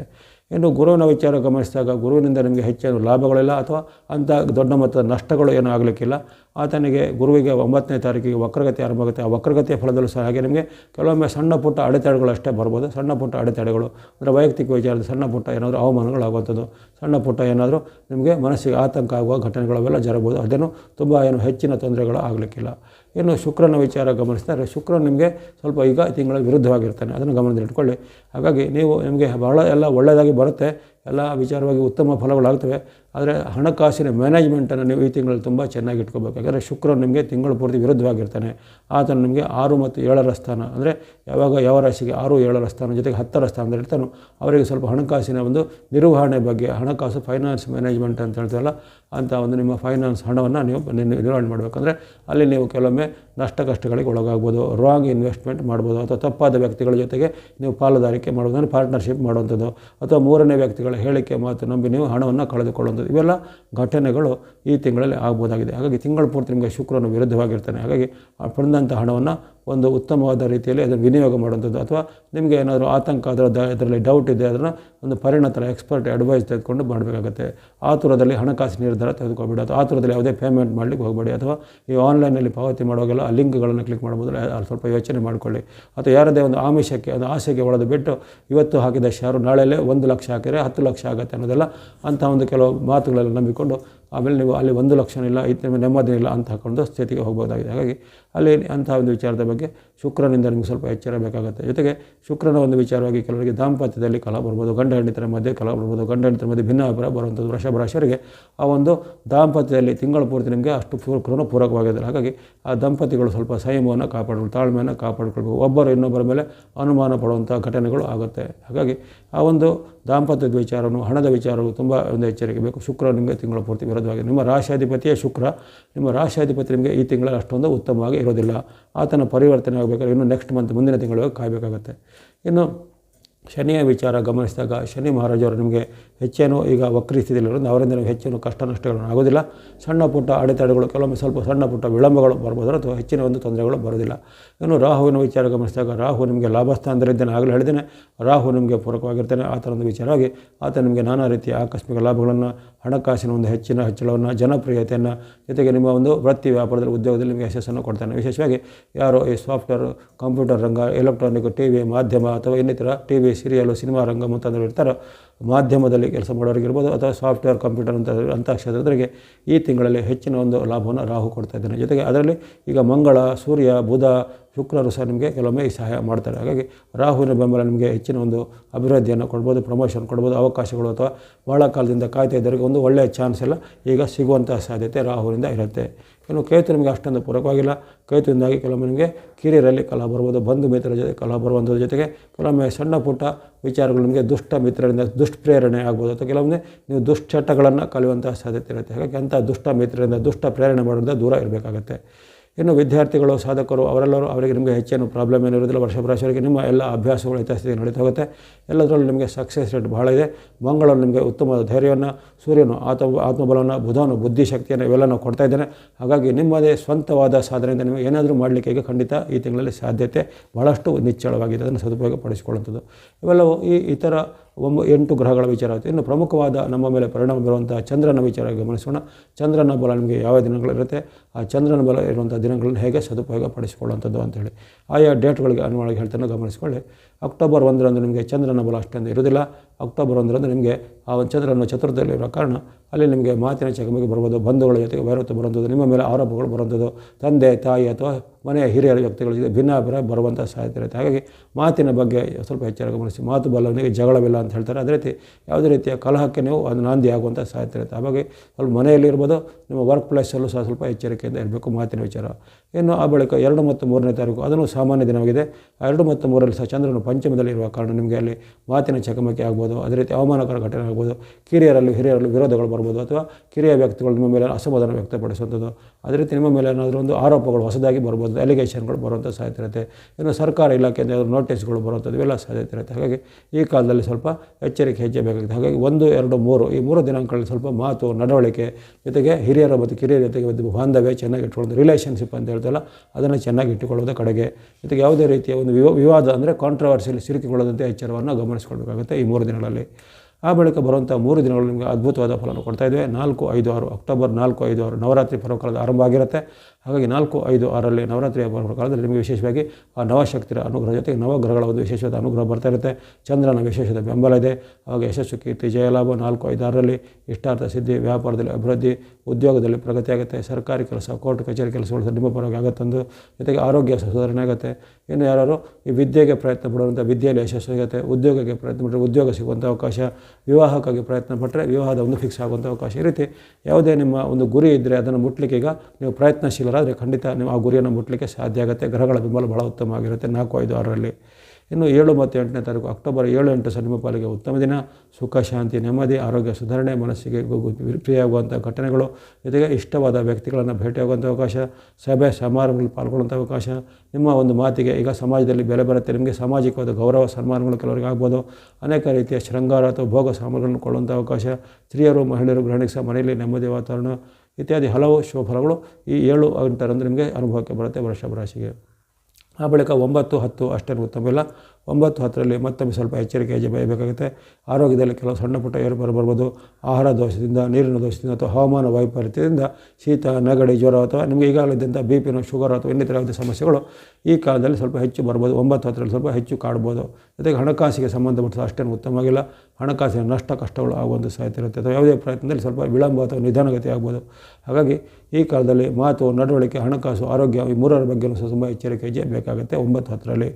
ಇನ್ನು ಗುರುವಿನ ವಿಚಾರ ಗಮನಿಸಿದಾಗ ಗುರುವಿನಿಂದ ನಿಮಗೆ ಹೆಚ್ಚಿನ ಲಾಭಗಳಿಲ್ಲ ಅಥವಾ ಅಂಥ ದೊಡ್ಡ ಮೊತ್ತದ ನಷ್ಟಗಳು ಏನೂ ಆಗಲಿಕ್ಕಿಲ್ಲ. ಆತನಿಗೆ ಗುರುವಿಗೆ ಒಂಬತ್ತನೇ ತಾರೀಕಿಗೆ ವಕ್ರಗತಿ ಆರಂಭ ಆಗುತ್ತೆ. ಆ ವಕ್ರಗತಿಯ ಫಲದಲ್ಲೂ ಸಹ ಹಾಗೆ ನಿಮಗೆ ಕೆಲವೊಮ್ಮೆ ಸಣ್ಣ ಪುಟ್ಟ ಅಡೆತಡೆಗಳು ಅಷ್ಟೇ ಬರ್ಬೋದು. ಸಣ್ಣ ಪುಟ್ಟ ಅಡೆತಡೆಗಳು ಅಂದರೆ ವೈಯಕ್ತಿಕ ವಿಚಾರದ ಸಣ್ಣ ಪುಟ್ಟ ಏನಾದರೂ ಅವಮಾನಗಳಾಗುವಂಥದ್ದು, ಸಣ್ಣ ಪುಟ್ಟ ಏನಾದರೂ ನಿಮಗೆ ಮನಸ್ಸಿಗೆ ಆತಂಕ ಆಗುವ ಘಟನೆಗಳು ಅವೆಲ್ಲ ಜರಬಹುದು ಅದೇನು ತುಂಬ ಏನು ಹೆಚ್ಚಿನ ತೊಂದರೆಗಳು ಆಗಲಿಕ್ಕಿಲ್ಲ. ಇನ್ನು ಶುಕ್ರನ ವಿಚಾರ ಗಮನಿಸಿದರೆ ಶುಕ್ರ ನಿಮಗೆ ಸ್ವಲ್ಪ ಈಗ ತಿಂಗಳ ವಿರುದ್ಧವಾಗಿರ್ತಾನೆ. ಅದನ್ನು ಗಮನದಲ್ಲಿಟ್ಕೊಳ್ಳಿ. ಹಾಗಾಗಿ ನೀವು ನಿಮಗೆ ಬಹಳ ಎಲ್ಲ ಒಳ್ಳೆಯದಾಗಿ ಬರುತ್ತೆ. ಎಲ್ಲ ವಿಚಾರವಾಗಿ ಉತ್ತಮ ಫಲಗಳಾಗ್ತವೆ. ಆದರೆ ಹಣಕಾಸಿನ ಮ್ಯಾನೇಜ್ಮೆಂಟನ್ನು ನೀವು ಈ ತಿಂಗಳಲ್ಲಿ ತುಂಬ ಚೆನ್ನಾಗಿ ಇಟ್ಕೋಬೇಕು. ಯಾಕಂದರೆ ಶುಕ್ರ ನಿಮಗೆ ತಿಂಗಳು ಪೂರ್ತಿ ವಿರುದ್ಧವಾಗಿರ್ತಾನೆ. ಆತನು ನಿಮಗೆ ಆರು ಮತ್ತು ಏಳರ ಸ್ಥಾನ. ಅಂದರೆ ಯಾವಾಗ ಯಾವ ರಾಶಿಗೆ ಆರು, ಏಳರ ಸ್ಥಾನ, ಜೊತೆಗೆ ಹತ್ತರ ಸ್ಥಾನದಲ್ಲಿ ಇರ್ತಾನೋ, ಅವರಿಗೆ ಸ್ವಲ್ಪ ಹಣಕಾಸಿನ ಒಂದು ನಿರ್ವಹಣೆ ಬಗ್ಗೆ, ಹಣಕಾಸು ಫೈನಾನ್ಸ್ ಮ್ಯಾನೇಜ್ಮೆಂಟ್ ಅಂತ ಹೇಳ್ತೀವಲ್ಲ ಅಂಥ ಒಂದು ನಿಮ್ಮ ಫೈನಾನ್ಸ್ ಹಣವನ್ನು ನೀವು ನಿರ್ವಹಣೆ ಮಾಡಬೇಕಂದ್ರೆ ಅಲ್ಲಿ ನೀವು ಕೆಲವೊಮ್ಮೆ ನಷ್ಟ ಕಷ್ಟಗಳಿಗೆ ಒಳಗಾಗ್ಬೋದು ರಾಂಗ್ ಇನ್ವೆಸ್ಟ್ಮೆಂಟ್ ಮಾಡ್ಬೋದು, ಅಥವಾ ತಪ್ಪಾದ ವ್ಯಕ್ತಿಗಳ ಜೊತೆಗೆ ನೀವು ಪಾಲುದಾರಿಕೆ ಅಂದರೆ ಪಾರ್ಟ್ನರ್ಶಿಪ್ ಮಾಡುವಂಥದ್ದು, ಅಥವಾ ಮೂರನೇ ವ್ಯಕ್ತಿಗಳ ಹೇಳಿಕೆ ಮಾತು ನಂಬಿ ನೀವು ಹಣವನ್ನು ಕಳೆದುಕೊಳ್ಳುವಂಥದ್ದು, ಇವೆಲ್ಲ ಘಟನೆಗಳು ಈ ತಿಂಗಳಲ್ಲಿ ಆಗ್ಬೋದಾಗಿದೆ. ಹಾಗಾಗಿ ತಿಂಗಳ ಪೂರ್ತಿ ನಿಮಗೆ ಶುಕ್ರನ ವಿರುದ್ಧವಾಗಿರ್ತಾನೆ. ಹಾಗಾಗಿ ಪಡೆದಂಥ ಹಣವನ್ನು ಒಂದು ಉತ್ತಮವಾದ ರೀತಿಯಲ್ಲಿ ಅದನ್ನು ವಿನಿಯೋಗ ಮಾಡುವಂಥದ್ದು. ಅಥವಾ ನಿಮಗೆ ಏನಾದರೂ ಆತಂಕ ಅದರ ದ, ಇದರಲ್ಲಿ ಡೌಟ್ ಇದೆ, ಅದನ್ನು ಒಂದು ಪರಿಣತರ ಎಕ್ಸ್ಪರ್ಟ್ ಅಡ್ವೈಸ್ ತೆಗೆದುಕೊಂಡು ಮಾಡಬೇಕಾಗುತ್ತೆ. ಆತುರದಲ್ಲಿ ಹಣಕಾಸು ನಿರ್ಧಾರ ತೆಗೆದುಕೊಬೇಡಿ ಅಥವಾ ಆತುರದಲ್ಲಿ ಯಾವುದೇ ಪೇಮೆಂಟ್ ಮಾಡಲಿಕ್ಕೆ ಹೋಗಬೇಡಿ. ಅಥವಾ ಈ ಆನ್ಲೈನಲ್ಲಿ ಪಾವತಿ ಮಾಡುವಾಗೆಲ್ಲ ಆ ಲಿಂಕ್ಗಳನ್ನು ಕ್ಲಿಕ್ ಅಲ್ಲಿ ಸ್ವಲ್ಪ ಯೋಚನೆ ಮಾಡಿಕೊಳ್ಳಿ. ಅಥವಾ ಯಾರದೇ ಒಂದು ಆಮಿಷಕ್ಕೆ, ಒಂದು ಆಸೆಗೆ ಒಳದು ಬಿಟ್ಟು ಇವತ್ತು ಹಾಕಿದ ಶೇರು ನಾಳೆಯಲ್ಲೇ ಒಂದು ಲಕ್ಷ ಹಾಕಿದರೆ ಹತ್ತು ಲಕ್ಷ ಆಗುತ್ತೆ ಅನ್ನೋದೆಲ್ಲ ಅಂಥ ಒಂದು ಕೆಲವು ಮಾತುಗಳೆಲ್ಲ ನಂಬಿಕೊಂಡು ಆಮೇಲೆ ನೀವು ಅಲ್ಲಿ ಒಂದು ಲಕ್ಷನಿಲ್ಲ ಇದು ನಿಮಗೆ ನೆಮ್ಮದಿನಿಲ್ಲ ಅಂತ ಹಾಕೊಂಡು ಸ್ಥಿತಿಗೆ ಹೋಗ್ಬೋದಾಗಿದೆ. ಹಾಗಾಗಿ ಅಲ್ಲಿ ಅಂತಹ ಒಂದು ವಿಚಾರದ ಬಗ್ಗೆ ಶುಕ್ರನಿಂದ ನಿಮಗೆ ಸ್ವಲ್ಪ ಎಚ್ಚರ ಬೇಕಾಗುತ್ತೆ. ಜೊತೆಗೆ ಶುಕ್ರನ ಒಂದು ವಿಚಾರವಾಗಿ ಕೆಲವರಿಗೆ ದಾಂಪತ್ಯದಲ್ಲಿ ಕಲಾ ಬರ್ಬೋದು ಗಂಡ ಹೆಂಡತಿರ ಮಧ್ಯೆ ಕಲಾ ಬರ್ಬೋದು ಗಂಡ ಹೆಂಡತಿರ ಮಧ್ಯೆ ಭಿನ್ನಾಭಿಪ್ರಾಯ ಬರುವಂಥದ್ದು ವೃಷಭ ರಾಶಿಯವರಿಗೆ ಆ ಒಂದು ದಾಂಪತ್ಯದಲ್ಲಿ ತಿಂಗಳ ಪೂರ್ತಿ ನಿಮಗೆ ಅಷ್ಟು ಶುಕ್ರನು ಪೂರಕವಾಗಿದೆ ಹಾಗಾಗಿ ಆ ದಂಪತಿಗಳು ಸ್ವಲ್ಪ ಸಂಯಮವನ್ನು ಕಾಪಾಡಿಕೊಳ್ಳಿ, ತಾಳ್ಮೆಯನ್ನು ಕಾಪಾಡಿಕೊಳ್ಬೇಕು. ಒಬ್ಬರು ಇನ್ನೊಬ್ಬರ ಮೇಲೆ ಅನುಮಾನ ಪಡುವಂಥ ಘಟನೆಗಳು ಆಗುತ್ತೆ. ಹಾಗಾಗಿ ಆ ಒಂದು ದಾಂಪತ್ಯದ ವಿಚಾರವೂ ಹಣದ ವಿಚಾರವು ತುಂಬ ಒಂದು ಎಚ್ಚರಿಕೆ ಬೇಕು. ಶುಕ್ರ ನಿಮಗೆ ತಿಂಗಳ ಪೂರ್ತಿ ವಿರೋಧವಾಗಿದೆ ನಿಮ್ಮ ರಾಶಾಧಿಪತಿಯೇ ಶುಕ್ರ. ನಿಮ್ಮ ರಾಶಾಧಿಪತಿ ನಿಮಗೆ ಈ ತಿಂಗಳಲ್ಲಿ ಅಷ್ಟೊಂದು ಉತ್ತಮವಾಗಿ ಇರೋದಿಲ್ಲ. ಆತನ ಪರಿವರ್ತನೆ ಆಗಬೇಕಾದ್ರೆ ಇನ್ನು ನೆಕ್ಸ್ಟ್ ಮಂತ್ ಮುಂದಿನ ತಿಂಗಳಿಗೆ ಕಾಯಬೇಕಾಗುತ್ತೆ. ಇನ್ನು ಶನಿಯ ವಿಚಾರ ಗಮನಿಸಿದಾಗ ಶನಿ ಮಹಾರಾಜರು ನಿಮಗೆ ಹೆಚ್ಚೇನು ಈಗ ವಕ್ರಿ ಸ್ಥಿತಿಯಲ್ಲಿರೋದು ಅವರಿಂದ ನಿಮಗೆ ಹೆಚ್ಚೇನು ಕಷ್ಟ ನಷ್ಟಗಳು ಆಗೋದಿಲ್ಲ. ಸಣ್ಣ ಪುಟ್ಟ ಅಡೆತಡೆಗಳು, ಕೆಲವೊಮ್ಮೆ ಸ್ವಲ್ಪ ಸಣ್ಣ ಪುಟ್ಟ ವಿಳಂಬಗಳು ಬರ್ಬೋದು ಅಥವಾ ಹೆಚ್ಚಿನ ಒಂದು ತೊಂದರೆಗಳು ಬರೋದಿಲ್ಲ. ಇನ್ನು ರಾಹುವಿನ ವಿಚಾರ ಗಮನಿಸಿದಾಗ ರಾಹು ನಿಮಗೆ ಲಾಭಸ್ಥಾನದಲ್ಲಿದ್ದೇನೆ ಆಗಲೇ ಹೇಳಿದ್ದೇನೆ. ರಾಹು ನಿಮಗೆ ಪೂರಕವಾಗಿರ್ತಾನೆ. ಆ ಥರ ಒಂದು ವಿಚಾರವಾಗಿ ಆತ ನಿಮಗೆ ನಾನಾ ರೀತಿಯ ಆಕಸ್ಮಿಕ ಲಾಭಗಳನ್ನು ಹಣಕಾಸಿನ ಒಂದು ಹೆಚ್ಚಿನ ಹೆಚ್ಚಳವನ್ನು, ಜನಪ್ರಿಯತೆಯನ್ನು ಜೊತೆಗೆ ನಿಮ್ಮ ಒಂದು ವೃತ್ತಿ ವ್ಯಾಪಾರದಲ್ಲಿ, ಉದ್ಯೋಗದಲ್ಲಿ ನಿಮಗೆ ಯಶಸ್ಸನ್ನು ಕೊಡ್ತಾನೆ. ವಿಶೇಷವಾಗಿ ಯಾರು ಈ ಸಾಫ್ಟ್ವೇರ್, ಕಂಪ್ಯೂಟರ್ ರಂಗ, ಎಲೆಕ್ಟ್ರಾನಿಕ್ ಟಿ ವಿ ಮಾಧ್ಯಮ ಅಥವಾ ಇನ್ನಿತರ ಟಿ ವಿ ಸೀರಿಯಲು, ಸಿನಿಮಾ ರಂಗ ಮುಂತಾದವರು ಇರ್ತಾರೋ. ಮಾಧ್ಯಮದಲ್ಲಿ ಕೆಲಸ ಮಾಡೋರಿಗಿರ್ಬೋದು ಅಥವಾ ಸಾಫ್ಟ್ವೇರ್, ಕಂಪ್ಯೂಟರ್ ಅಂತ ಅಂಥ ಕ್ಷೇತ್ರದವರಿಗೆ ಈ ತಿಂಗಳಲ್ಲಿ ಹೆಚ್ಚಿನ ಒಂದು ಲಾಭವನ್ನು ರಾಹು ಕೊಡ್ತಾ ಇದ್ದಾನೆ. ಜೊತೆಗೆ ಅದರಲ್ಲಿ ಈಗ ಮಂಗಳ, ಸೂರ್ಯ, ಬುಧ, ಶುಕ್ರರು ಸಹ ನಿಮಗೆ ಕೆಲವೊಮ್ಮೆ ಸಹಾಯ ಮಾಡ್ತಾರೆ. ಹಾಗಾಗಿ ರಾಹುವಿನ ಬೆಂಬಲ ನಿಮಗೆ ಹೆಚ್ಚಿನ ಒಂದು ಅಭಿವೃದ್ಧಿಯನ್ನು ಕೊಡ್ಬೋದು ಪ್ರಮೋಷನ್ ಕೊಡ್ಬೋದು, ಅವಕಾಶಗಳು ಅಥವಾ ಬಹಳ ಕಾಲದಿಂದ ಕಾಯ್ತಾ ಇದ್ದವರಿಗೆ ಒಂದು ಒಳ್ಳೆಯ ಚಾನ್ಸ್ ಎಲ್ಲ ಈಗ ಸಿಗುವಂಥ ಸಾಧ್ಯತೆ ರಾಹುವಿನಿಂದ ಇರುತ್ತೆ. ಇನ್ನು ಕೇತು ನಿಮಗೆ ಅಷ್ಟೊಂದು ಪೂರಕವಾಗಿಲ್ಲ. ಕೇತುವಿಂದಾಗಿ ಕೆಲವೊಮ್ಮೆ ನಿಮಗೆ ಕಿರಿಯರಲ್ಲಿ ಕಲಹ ಬರ್ಬೋದು ಬಂಧು ಮಿತ್ರರ ಜೊತೆ ಕಲಹ ಬರುವಂಥದ್ರ ಜೊತೆಗೆ ಕೆಲವೊಮ್ಮೆ ಸಣ್ಣ ಪುಟ್ಟ ವಿಚಾರಗಳು ನಿಮಗೆ ದುಷ್ಟ ಮಿತ್ರರಿಂದ ದುಷ್ಪ್ರೇರಣೆ ಆಗ್ಬೋದು. ಅಥವಾ ಕೆಲವೊಮ್ಮೆ ನೀವು ದುಶ್ಚಟಗಳನ್ನು ಕಲಿಯುವಂಥ ಸಾಧ್ಯತೆ ಇರುತ್ತೆ. ಹಾಗಾಗಿ ಅಂಥ ದುಷ್ಟ ಮಿತ್ರರಿಂದ ದುಷ್ಟ ಪ್ರೇರಣೆ ಮಾಡೋದ್ರಿಂದ ದೂರ ಇರಬೇಕಾಗತ್ತೆ. ಇನ್ನು ವಿದ್ಯಾರ್ಥಿಗಳು, ಸಾಧಕರು, ಅವರೆಲ್ಲರೂ ಅವರಿಗೆ ನಿಮಗೆ ಹೆಚ್ಚೇನು ಪ್ರಾಬ್ಲಮ್ ಏನು ಇರೋದಿಲ್ಲ. ವರ್ಷ ನಿಮ್ಮ ಎಲ್ಲ ಅಭ್ಯಾಸಗಳು ಯಥಾಸ್ಥಿತಿ ನಡೀತಾ ಹೋಗುತ್ತೆ ಎಲ್ಲದರಲ್ಲೂ ನಿಮಗೆ ಸಕ್ಸಸ್ ರೇಟ್ ಬಹಳ ಇದೆ. ಮಂಗಳ ನಿಮಗೆ ಉತ್ತಮ ಧೈರ್ಯವನ್ನು, ಸೂರ್ಯನು ಆತ್ಮ, ಆತ್ಮಬಲವನ್ನು, ಬುಧನು ಬುದ್ಧಿಶಕ್ತಿಯನ್ನು ಇವೆಲ್ಲನೂ ಕೊಡ್ತಾ ಇದ್ದೇನೆ. ಹಾಗಾಗಿ ನಿಮ್ಮದೇ ಸ್ವಂತವಾದ ಸಾಧನೆಯಿಂದ ನಿಮಗೆ ಏನಾದರೂ ಮಾಡಲಿಕ್ಕೆ ಖಂಡಿತ ಈ ತಿಂಗಳಲ್ಲಿ ಸಾಧ್ಯತೆ ಬಹಳಷ್ಟು ನಿಚ್ಚಳವಾಗಿದೆ. ಅದನ್ನು ಸದುಪಯೋಗ ಪಡಿಸಿಕೊಳ್ಳುವಂಥದ್ದು ಇವೆಲ್ಲವೂ ಈ ಇತರ ಒಂಬ ಎಂಟು ಗ್ರಹಗಳ ವಿಚಾರ ಆಗುತ್ತೆ ಇನ್ನು ಪ್ರಮುಖವಾದ ನಮ್ಮ ಮೇಲೆ ಪರಿಣಾಮ ಬೀರುವಂಥ ಚಂದ್ರನ ವಿಚಾರ ಗಮನಿಸೋಣ. ಚಂದ್ರನ ಬಲ ನಿಮಗೆ ಯಾವ ದಿನಗಳಿರುತ್ತೆ ಆ ಚಂದ್ರನ ಬಲ ಇರುವಂಥ ದಿನಗಳನ್ನು ಹೇಗೆ ಸದುಪಯೋಗ ಪಡಿಸಿಕೊಳ್ಳುವಂಥದ್ದು ಅಂತೇಳಿ. ಆಯಾ ಡೇಟ್ಗಳಿಗೆ ಅನುವಾಗಿ ಹೇಳ್ತಾನೆ, ಗಮನಿಸಿಕೊಳ್ಳಿ. ಅಕ್ಟೋಬರ್ ಒಂದರಂದು ನಿಮಗೆ ಚಂದ್ರನ ಬಲ ಅಷ್ಟೊಂದು ಇರೋದಿಲ್ಲ ಅಕ್ಟೋಬರ್ ಒಂದರಂದು ನಿಮಗೆ ಆ ಒಂದು ಚಂದ್ರನ ಚತುರ್ಥದಲ್ಲಿರೋ ಕಾರಣ ಅಲ್ಲಿ ನಿಮಗೆ ಮಾತಿನ ಚಕಮಿಗೆ ಬರ್ಬೋದು ಬಂಧುಗಳ ಜೊತೆಗೆ ವೈರತ್ವ ಬರುವಂಥದ್ದು, ನಿಮ್ಮ ಮೇಲೆ ಆರೋಪಗಳು ಬರುವಂಥದ್ದು, ತಂದೆ, ತಾಯಿ ಅಥವಾ ಮನೆಯ ಹಿರಿಯರ ವ್ಯಕ್ತಿಗಳ ಜೊತೆ ಭಿನ್ನಾಭಿಪ್ರಾಯ ಬರುವಂಥ ಸಾಧ್ಯತೆ ಇರುತ್ತೆ. ಹಾಗಾಗಿ ಮಾತಿನ ಬಗ್ಗೆ ಸ್ವಲ್ಪ ಎಚ್ಚರ ಗಮನಿಸಿ ಮಾತು ಬಲ್ಲವನಿಗೆ ಜಗಳವಿಲ್ಲ ಅಂತ ಹೇಳ್ತಾರೆ. ಅದೇ ರೀತಿ ಯಾವುದೇ ರೀತಿಯ ಕಲಹಕ್ಕೆ ನೀವು ಅದು ನಾಂದಿ ಆಗುವಂಥ ಸಾಧ್ಯತೆ ಇರುತ್ತೆ. ಹಾಗಾಗಿ ಸ್ವಲ್ಪ ಮನೆಯಲ್ಲಿ ಇರ್ಬೋದು, ನಿಮ್ಮ ವರ್ಕ್ ಪ್ಲೇಸಲ್ಲೂ ಸಹ ಸ್ವಲ್ಪ ಎಚ್ಚರಿಕೆಯಿಂದ ಇರಬೇಕು ಮಾತಿನ ವಿಚಾರ. ಇನ್ನು ಆ ಬಳಿಕ ಎರಡು ಮತ್ತು ಮೂರನೇ ತಾರೀಕು, ಅದನ್ನು ಸಾಮಾನ್ಯ ದಿನವಾಗಿದೆ. ಎರಡು ಮತ್ತು ಮೂರರಲ್ಲಿ ಸಹ ಚಂದ್ರನು ಪಂಚಮದಲ್ಲಿ ಇರುವ ಕಾರಣ ನಿಮಗೆ ಅಲ್ಲಿ ಮಾತಿನ ಚಕಮಕಿ ಆಗ್ಬೋದು, ಅದೇ ರೀತಿ ಅವಮಾನಕರ ಘಟನೆ ಆಗ್ಬೋದು, ಕಿರಿಯರಲ್ಲಿ ಹಿರಿಯರಲ್ಲಿ ವಿರೋಧಗಳು ಬರ್ಬೋದು ಅಥವಾ ಕಿರಿಯ ವ್ಯಕ್ತಿಗಳು ನಿಮ್ಮ ಮೇಲೆ ಅಸಮಾಧಾನ ವ್ಯಕ್ತಪಡಿಸುವಂಥದ್ದು, ಅದೇ ರೀತಿ ನಿಮ್ಮ ಮೇಲೆ ಏನಾದರೂ ಒಂದು ಆರೋಪಗಳು ಹೊಸದಾಗಿ ಬರ್ಬೋದು ಅಲಿಗೇಷನ್ಗಳು ಬರುವಂಥ ಸಾಧ್ಯತೆ ಇರುತ್ತೆ, ಇನ್ನು ಸರ್ಕಾರ ಇಲಾಖೆಯಿಂದ ನೋಟಿಸ್ಗಳು ಬರುವಂಥದ್ದು ಇವೆಲ್ಲ ಸಾಧ್ಯತೆ ಇರುತ್ತೆ. ಹಾಗಾಗಿ ಈ ಕಾಲದಲ್ಲಿ ಸ್ವಲ್ಪ ಎಚ್ಚರಿಕೆ ಹೆಜ್ಜೆ ಬೇಕಾಗುತ್ತೆ ಹಾಗಾಗಿ ಒಂದು, ಎರಡು, ಮೂರು, ಈ ಮೂರು ದಿನಾಂಕಗಳಲ್ಲಿ ಸ್ವಲ್ಪ ಮಾತು, ನಡವಳಿಕೆ, ಜೊತೆಗೆ ಹಿರಿಯರ ಮತ್ತು ಕಿರಿಯರ ಜೊತೆಗೆ ಒಂದು ಬಾಂಧವ್ಯ ಚೆನ್ನಾಗಿ ಇಟ್ಕೊಳ್ಳೋದು ರಿಲೇಷನ್ಶಿಪ್ ಅಂತ ಹೇಳ್ತಲ್ಲ ಅದನ್ನು ಚೆನ್ನಾಗಿ ಇಟ್ಟುಕೊಳ್ಳೋದು ಕಡೆಗೆ. ಜೊತೆಗೆ ಯಾವುದೇ ರೀತಿಯ ಒಂದು ವಿವ, ವಿವಾದ ಅಂದರೆ ಕಾಂಟ್ರವರ್ಸಿಯಲ್ಲಿ ಸಿಲುಕಿಕೊಳ್ಳದಂತೆ ಎಚ್ಚರವನ್ನು ಗಮನಿಸಿಕೊಳ್ಬೇಕಾಗುತ್ತೆ ಈ ಮೂರು ದಿನಗಳಲ್ಲಿ. ಆ ಬಳಿಕ ಬರುವಂಥ ಮೂರು ದಿನಗಳು ನಿಮಗೆ ಅದ್ಭುತವಾದ ಫಲವನ್ನು ಕೊಡ್ತಾ ಇದ್ದೇವೆ ನಾಲ್ಕು ಐದು ಆರು, ಅಕ್ಟೋಬರ್ ನಾಲ್ಕು ಐದು ಆರು, ನವರಾತ್ರಿ ಪರ್ವಕಾಲದ ಆರಂಭ ಆಗಿರುತ್ತೆ. ಹಾಗಾಗಿ ನಾಲ್ಕು, ಐದು ಆರಲ್ಲಿ ನವರಾತ್ರಿ ಹಬ್ಬ ಕಾಲದಲ್ಲಿ ನಿಮಗೆ ವಿಶೇಷವಾಗಿ ಆ ನವಶಕ್ತಿರ ಅನುಗ್ರಹ ಜೊತೆಗೆ ನವಗ್ರಹಗಳ ಒಂದು ವಿಶೇಷವಾದ ಅನುಗ್ರಹ ಬರ್ತಾ ಇರುತ್ತೆ. ಚಂದ್ರನ ವಿಶೇಷದ ಬೆಂಬಲ ಇದೆ. ಹಾಗೆ ಯಶಸ್ಸು, ಕೀರ್ತಿ ಜಯಲಾಭ ನಾಲ್ಕು, ಐದು, ಆರರಲ್ಲಿ ಇಷ್ಟಾರ್ಥ ಸಿದ್ಧಿ, ವ್ಯಾಪಾರದಲ್ಲಿ ಅಭಿವೃದ್ಧಿ, ಉದ್ಯೋಗದಲ್ಲಿ ಪ್ರಗತಿ ಆಗುತ್ತೆ. ಸರ್ಕಾರಿ ಕೆಲಸ, ಕೋರ್ಟ್, ಕಚೇರಿ ಕೆಲಸಗಳು ನಿಮ್ಮ ಪರವಾಗಿ ಆಗುತ್ತಂದು ಜೊತೆಗೆ ಆರೋಗ್ಯ ಸುಧಾರಣೆ ಆಗುತ್ತೆ. ಇನ್ನು ಯಾರು ಈ ವಿದ್ಯೆಗೆ ಪ್ರಯತ್ನ ಪಡುವಂಥ ವಿದ್ಯೆಯಲ್ಲಿ ಯಶಸ್ಸು ಆಗುತ್ತೆ ಉದ್ಯೋಗಕ್ಕೆ ಪ್ರಯತ್ನ ಪಟ್ಟರೆ ಉದ್ಯೋಗ ಸಿಗುವಂಥ ಅವಕಾಶ, ವಿವಾಹಕ್ಕಾಗಿ ಪ್ರಯತ್ನ ಪಟ್ಟರೆ ವಿವಾಹದ ಒಂದು ಫಿಕ್ಸ್ ಆಗುವಂಥ ಅವಕಾಶ ಈ ರೀತಿ ಯಾವುದೇ ನಿಮ್ಮ ಒಂದು ಗುರಿ ಇದ್ದರೆ ಅದನ್ನು ಮುಟ್ಲಿಕ್ಕೆ ಈಗ ನೀವು ಪ್ರಯತ್ನಶೀಲರಾದರೆ ಖಂಡಿತ ನೀವು ಆ ಗುರಿಯನ್ನು ಮುಟ್ಟಲಿಕ್ಕೆ ಸಾಧ್ಯ ಆಗುತ್ತೆ. ಗ್ರಹಗಳ ಬೆಂಬಲ ಬಹಳ ಉತ್ತಮವಾಗಿರುತ್ತೆ ನಾಲ್ಕು, ಐದು, ಆರರಲ್ಲಿ. ಇನ್ನು ಏಳು ಮತ್ತು ಎಂಟನೇ ತಾರೀಕು, ಅಕ್ಟೋಬರ್ ಏಳು, ಎಂಟು ಸಹ ಪಾಲಿಗೆ ಉತ್ತಮ ದಿನ. ಸುಖ, ಶಾಂತಿ, ನೆಮ್ಮದಿ, ಆರೋಗ್ಯ, ಸುಧಾರಣೆ, ಮನಸ್ಸಿಗೆ ಪ್ರಿಯಾಗುವಂಥ ಘಟನೆಗಳು. ಜೊತೆಗೆ ಇಷ್ಟವಾದ ವ್ಯಕ್ತಿಗಳನ್ನು ಭೇಟಿಯಾಗುವಂಥ ಅವಕಾಶ, ಸಭೆ ಸಮಾರಂಭಗಳಲ್ಲಿ ಪಾಲ್ಗೊಳ್ಳುವಂಥ ಅವಕಾಶ. ನಿಮ್ಮ ಒಂದು ಮಾತಿಗೆ ಈಗ ಸಮಾಜದಲ್ಲಿ ಬೆಲೆ ಬರುತ್ತೆ. ನಿಮಗೆ ಸಾಮಾಜಿಕವಾದ ಗೌರವ, ಸನ್ಮಾನಗಳು ಕೆಲವರಿಗೆ ಆಗ್ಬೋದು. ಅನೇಕ ರೀತಿಯ ಶೃಂಗಾರ ಅಥವಾ ಭೋಗ ಸಾಮಗ್ರಿಗಳನ್ನು ಕೊಳ್ಳುವಂಥ ಅವಕಾಶ. ಸ್ತ್ರೀಯರು, ಮಹಿಳೆಯರು ಗೃಹಿಣಿಗೆ ಮನೆಯಲ್ಲಿ ನೆಮ್ಮದಿ ವಾತಾವರಣ. ಇತ್ಯಾದಿ ಹಲವು ಶುಭಫಲಗಳು ಈ ಏಳು ಎಂಟರಂದು ನಿಮಗೆ ಅನುಭವಕ್ಕೆ ಬರುತ್ತೆ, ವೃಷಭ ರಾಶಿಗೆ. ಆ ಬಳಿಕ ಒಂಬತ್ತು, ಹತ್ತು ಅಷ್ಟೇನು ಉತ್ತಮವಿಲ್ಲ ಒಂಬತ್ತು ಹತ್ತರಲ್ಲಿ ಮತ್ತೊಮ್ಮೆ ಸ್ವಲ್ಪ ಎಚ್ಚರಿಕೆ ಬಯಬೇಕಾಗುತ್ತೆ. ಆರೋಗ್ಯದಲ್ಲಿ ಕೆಲವು ಸಣ್ಣ ಪುಟ್ಟ ಏರುಪೇರು ಬರ್ಬೋದು ಆಹಾರ ದೋಷದಿಂದ, ನೀರಿನ ದೋಷದಿಂದ ಅಥವಾ ಹವಾಮಾನ ವೈಪರೀತ್ಯದಿಂದ ಶೀತ, ನೆಗಡಿ, ಜ್ವರ ಅಥವಾ ನಿಮಗೆ ಈಗಾಗಲಿದ್ದಂಥ ಬಿ ಪಿನ ಶುಗರ್ ಅಥವಾ ಇನ್ನಿತರ ಯಾವುದೇ ಸಮಸ್ಯೆಗಳು ಈ ಕಾಲದಲ್ಲಿ ಸ್ವಲ್ಪ ಹೆಚ್ಚು ಬರ್ಬೋದು ಒಂಬತ್ತು ಹತ್ತರಲ್ಲಿ ಸ್ವಲ್ಪ ಹೆಚ್ಚು ಕಾಡ್ಬೋದು ಜೊತೆಗೆ ಹಣಕಾಸಿಗೆ ಸಂಬಂಧಪಟ್ಟ ಅಷ್ಟೇನು ಉತ್ತಮವಾಗಿಲ್ಲ. ಹಣಕಾಸಿನ ನಷ್ಟ, ಕಷ್ಟಗಳು ಆಗುವಂಥ ಸಾಧ್ಯತೆ ಇರುತ್ತೆ. ಅಥವಾ ಯಾವುದೇ ಪ್ರಯತ್ನದಲ್ಲಿ ಸ್ವಲ್ಪ ವಿಳಂಬ ಅಥವಾ ನಿಧಾನಗತಿ ಆಗ್ಬೋದು. ಹಾಗಾಗಿ ಈ ಕಾಲದಲ್ಲಿ ಮಾತು, ನಡವಳಿಕೆ, ಹಣಕಾಸು, ಆರೋಗ್ಯ ಈ ಮೂರರ ಬಗ್ಗೆ ಸಹ ತುಂಬ ಎಚ್ಚರಿಕೆ ಬೇಕಾಗುತ್ತೆ. ಒಂಬತ್ತು ಹತ್ತರಲ್ಲಿ.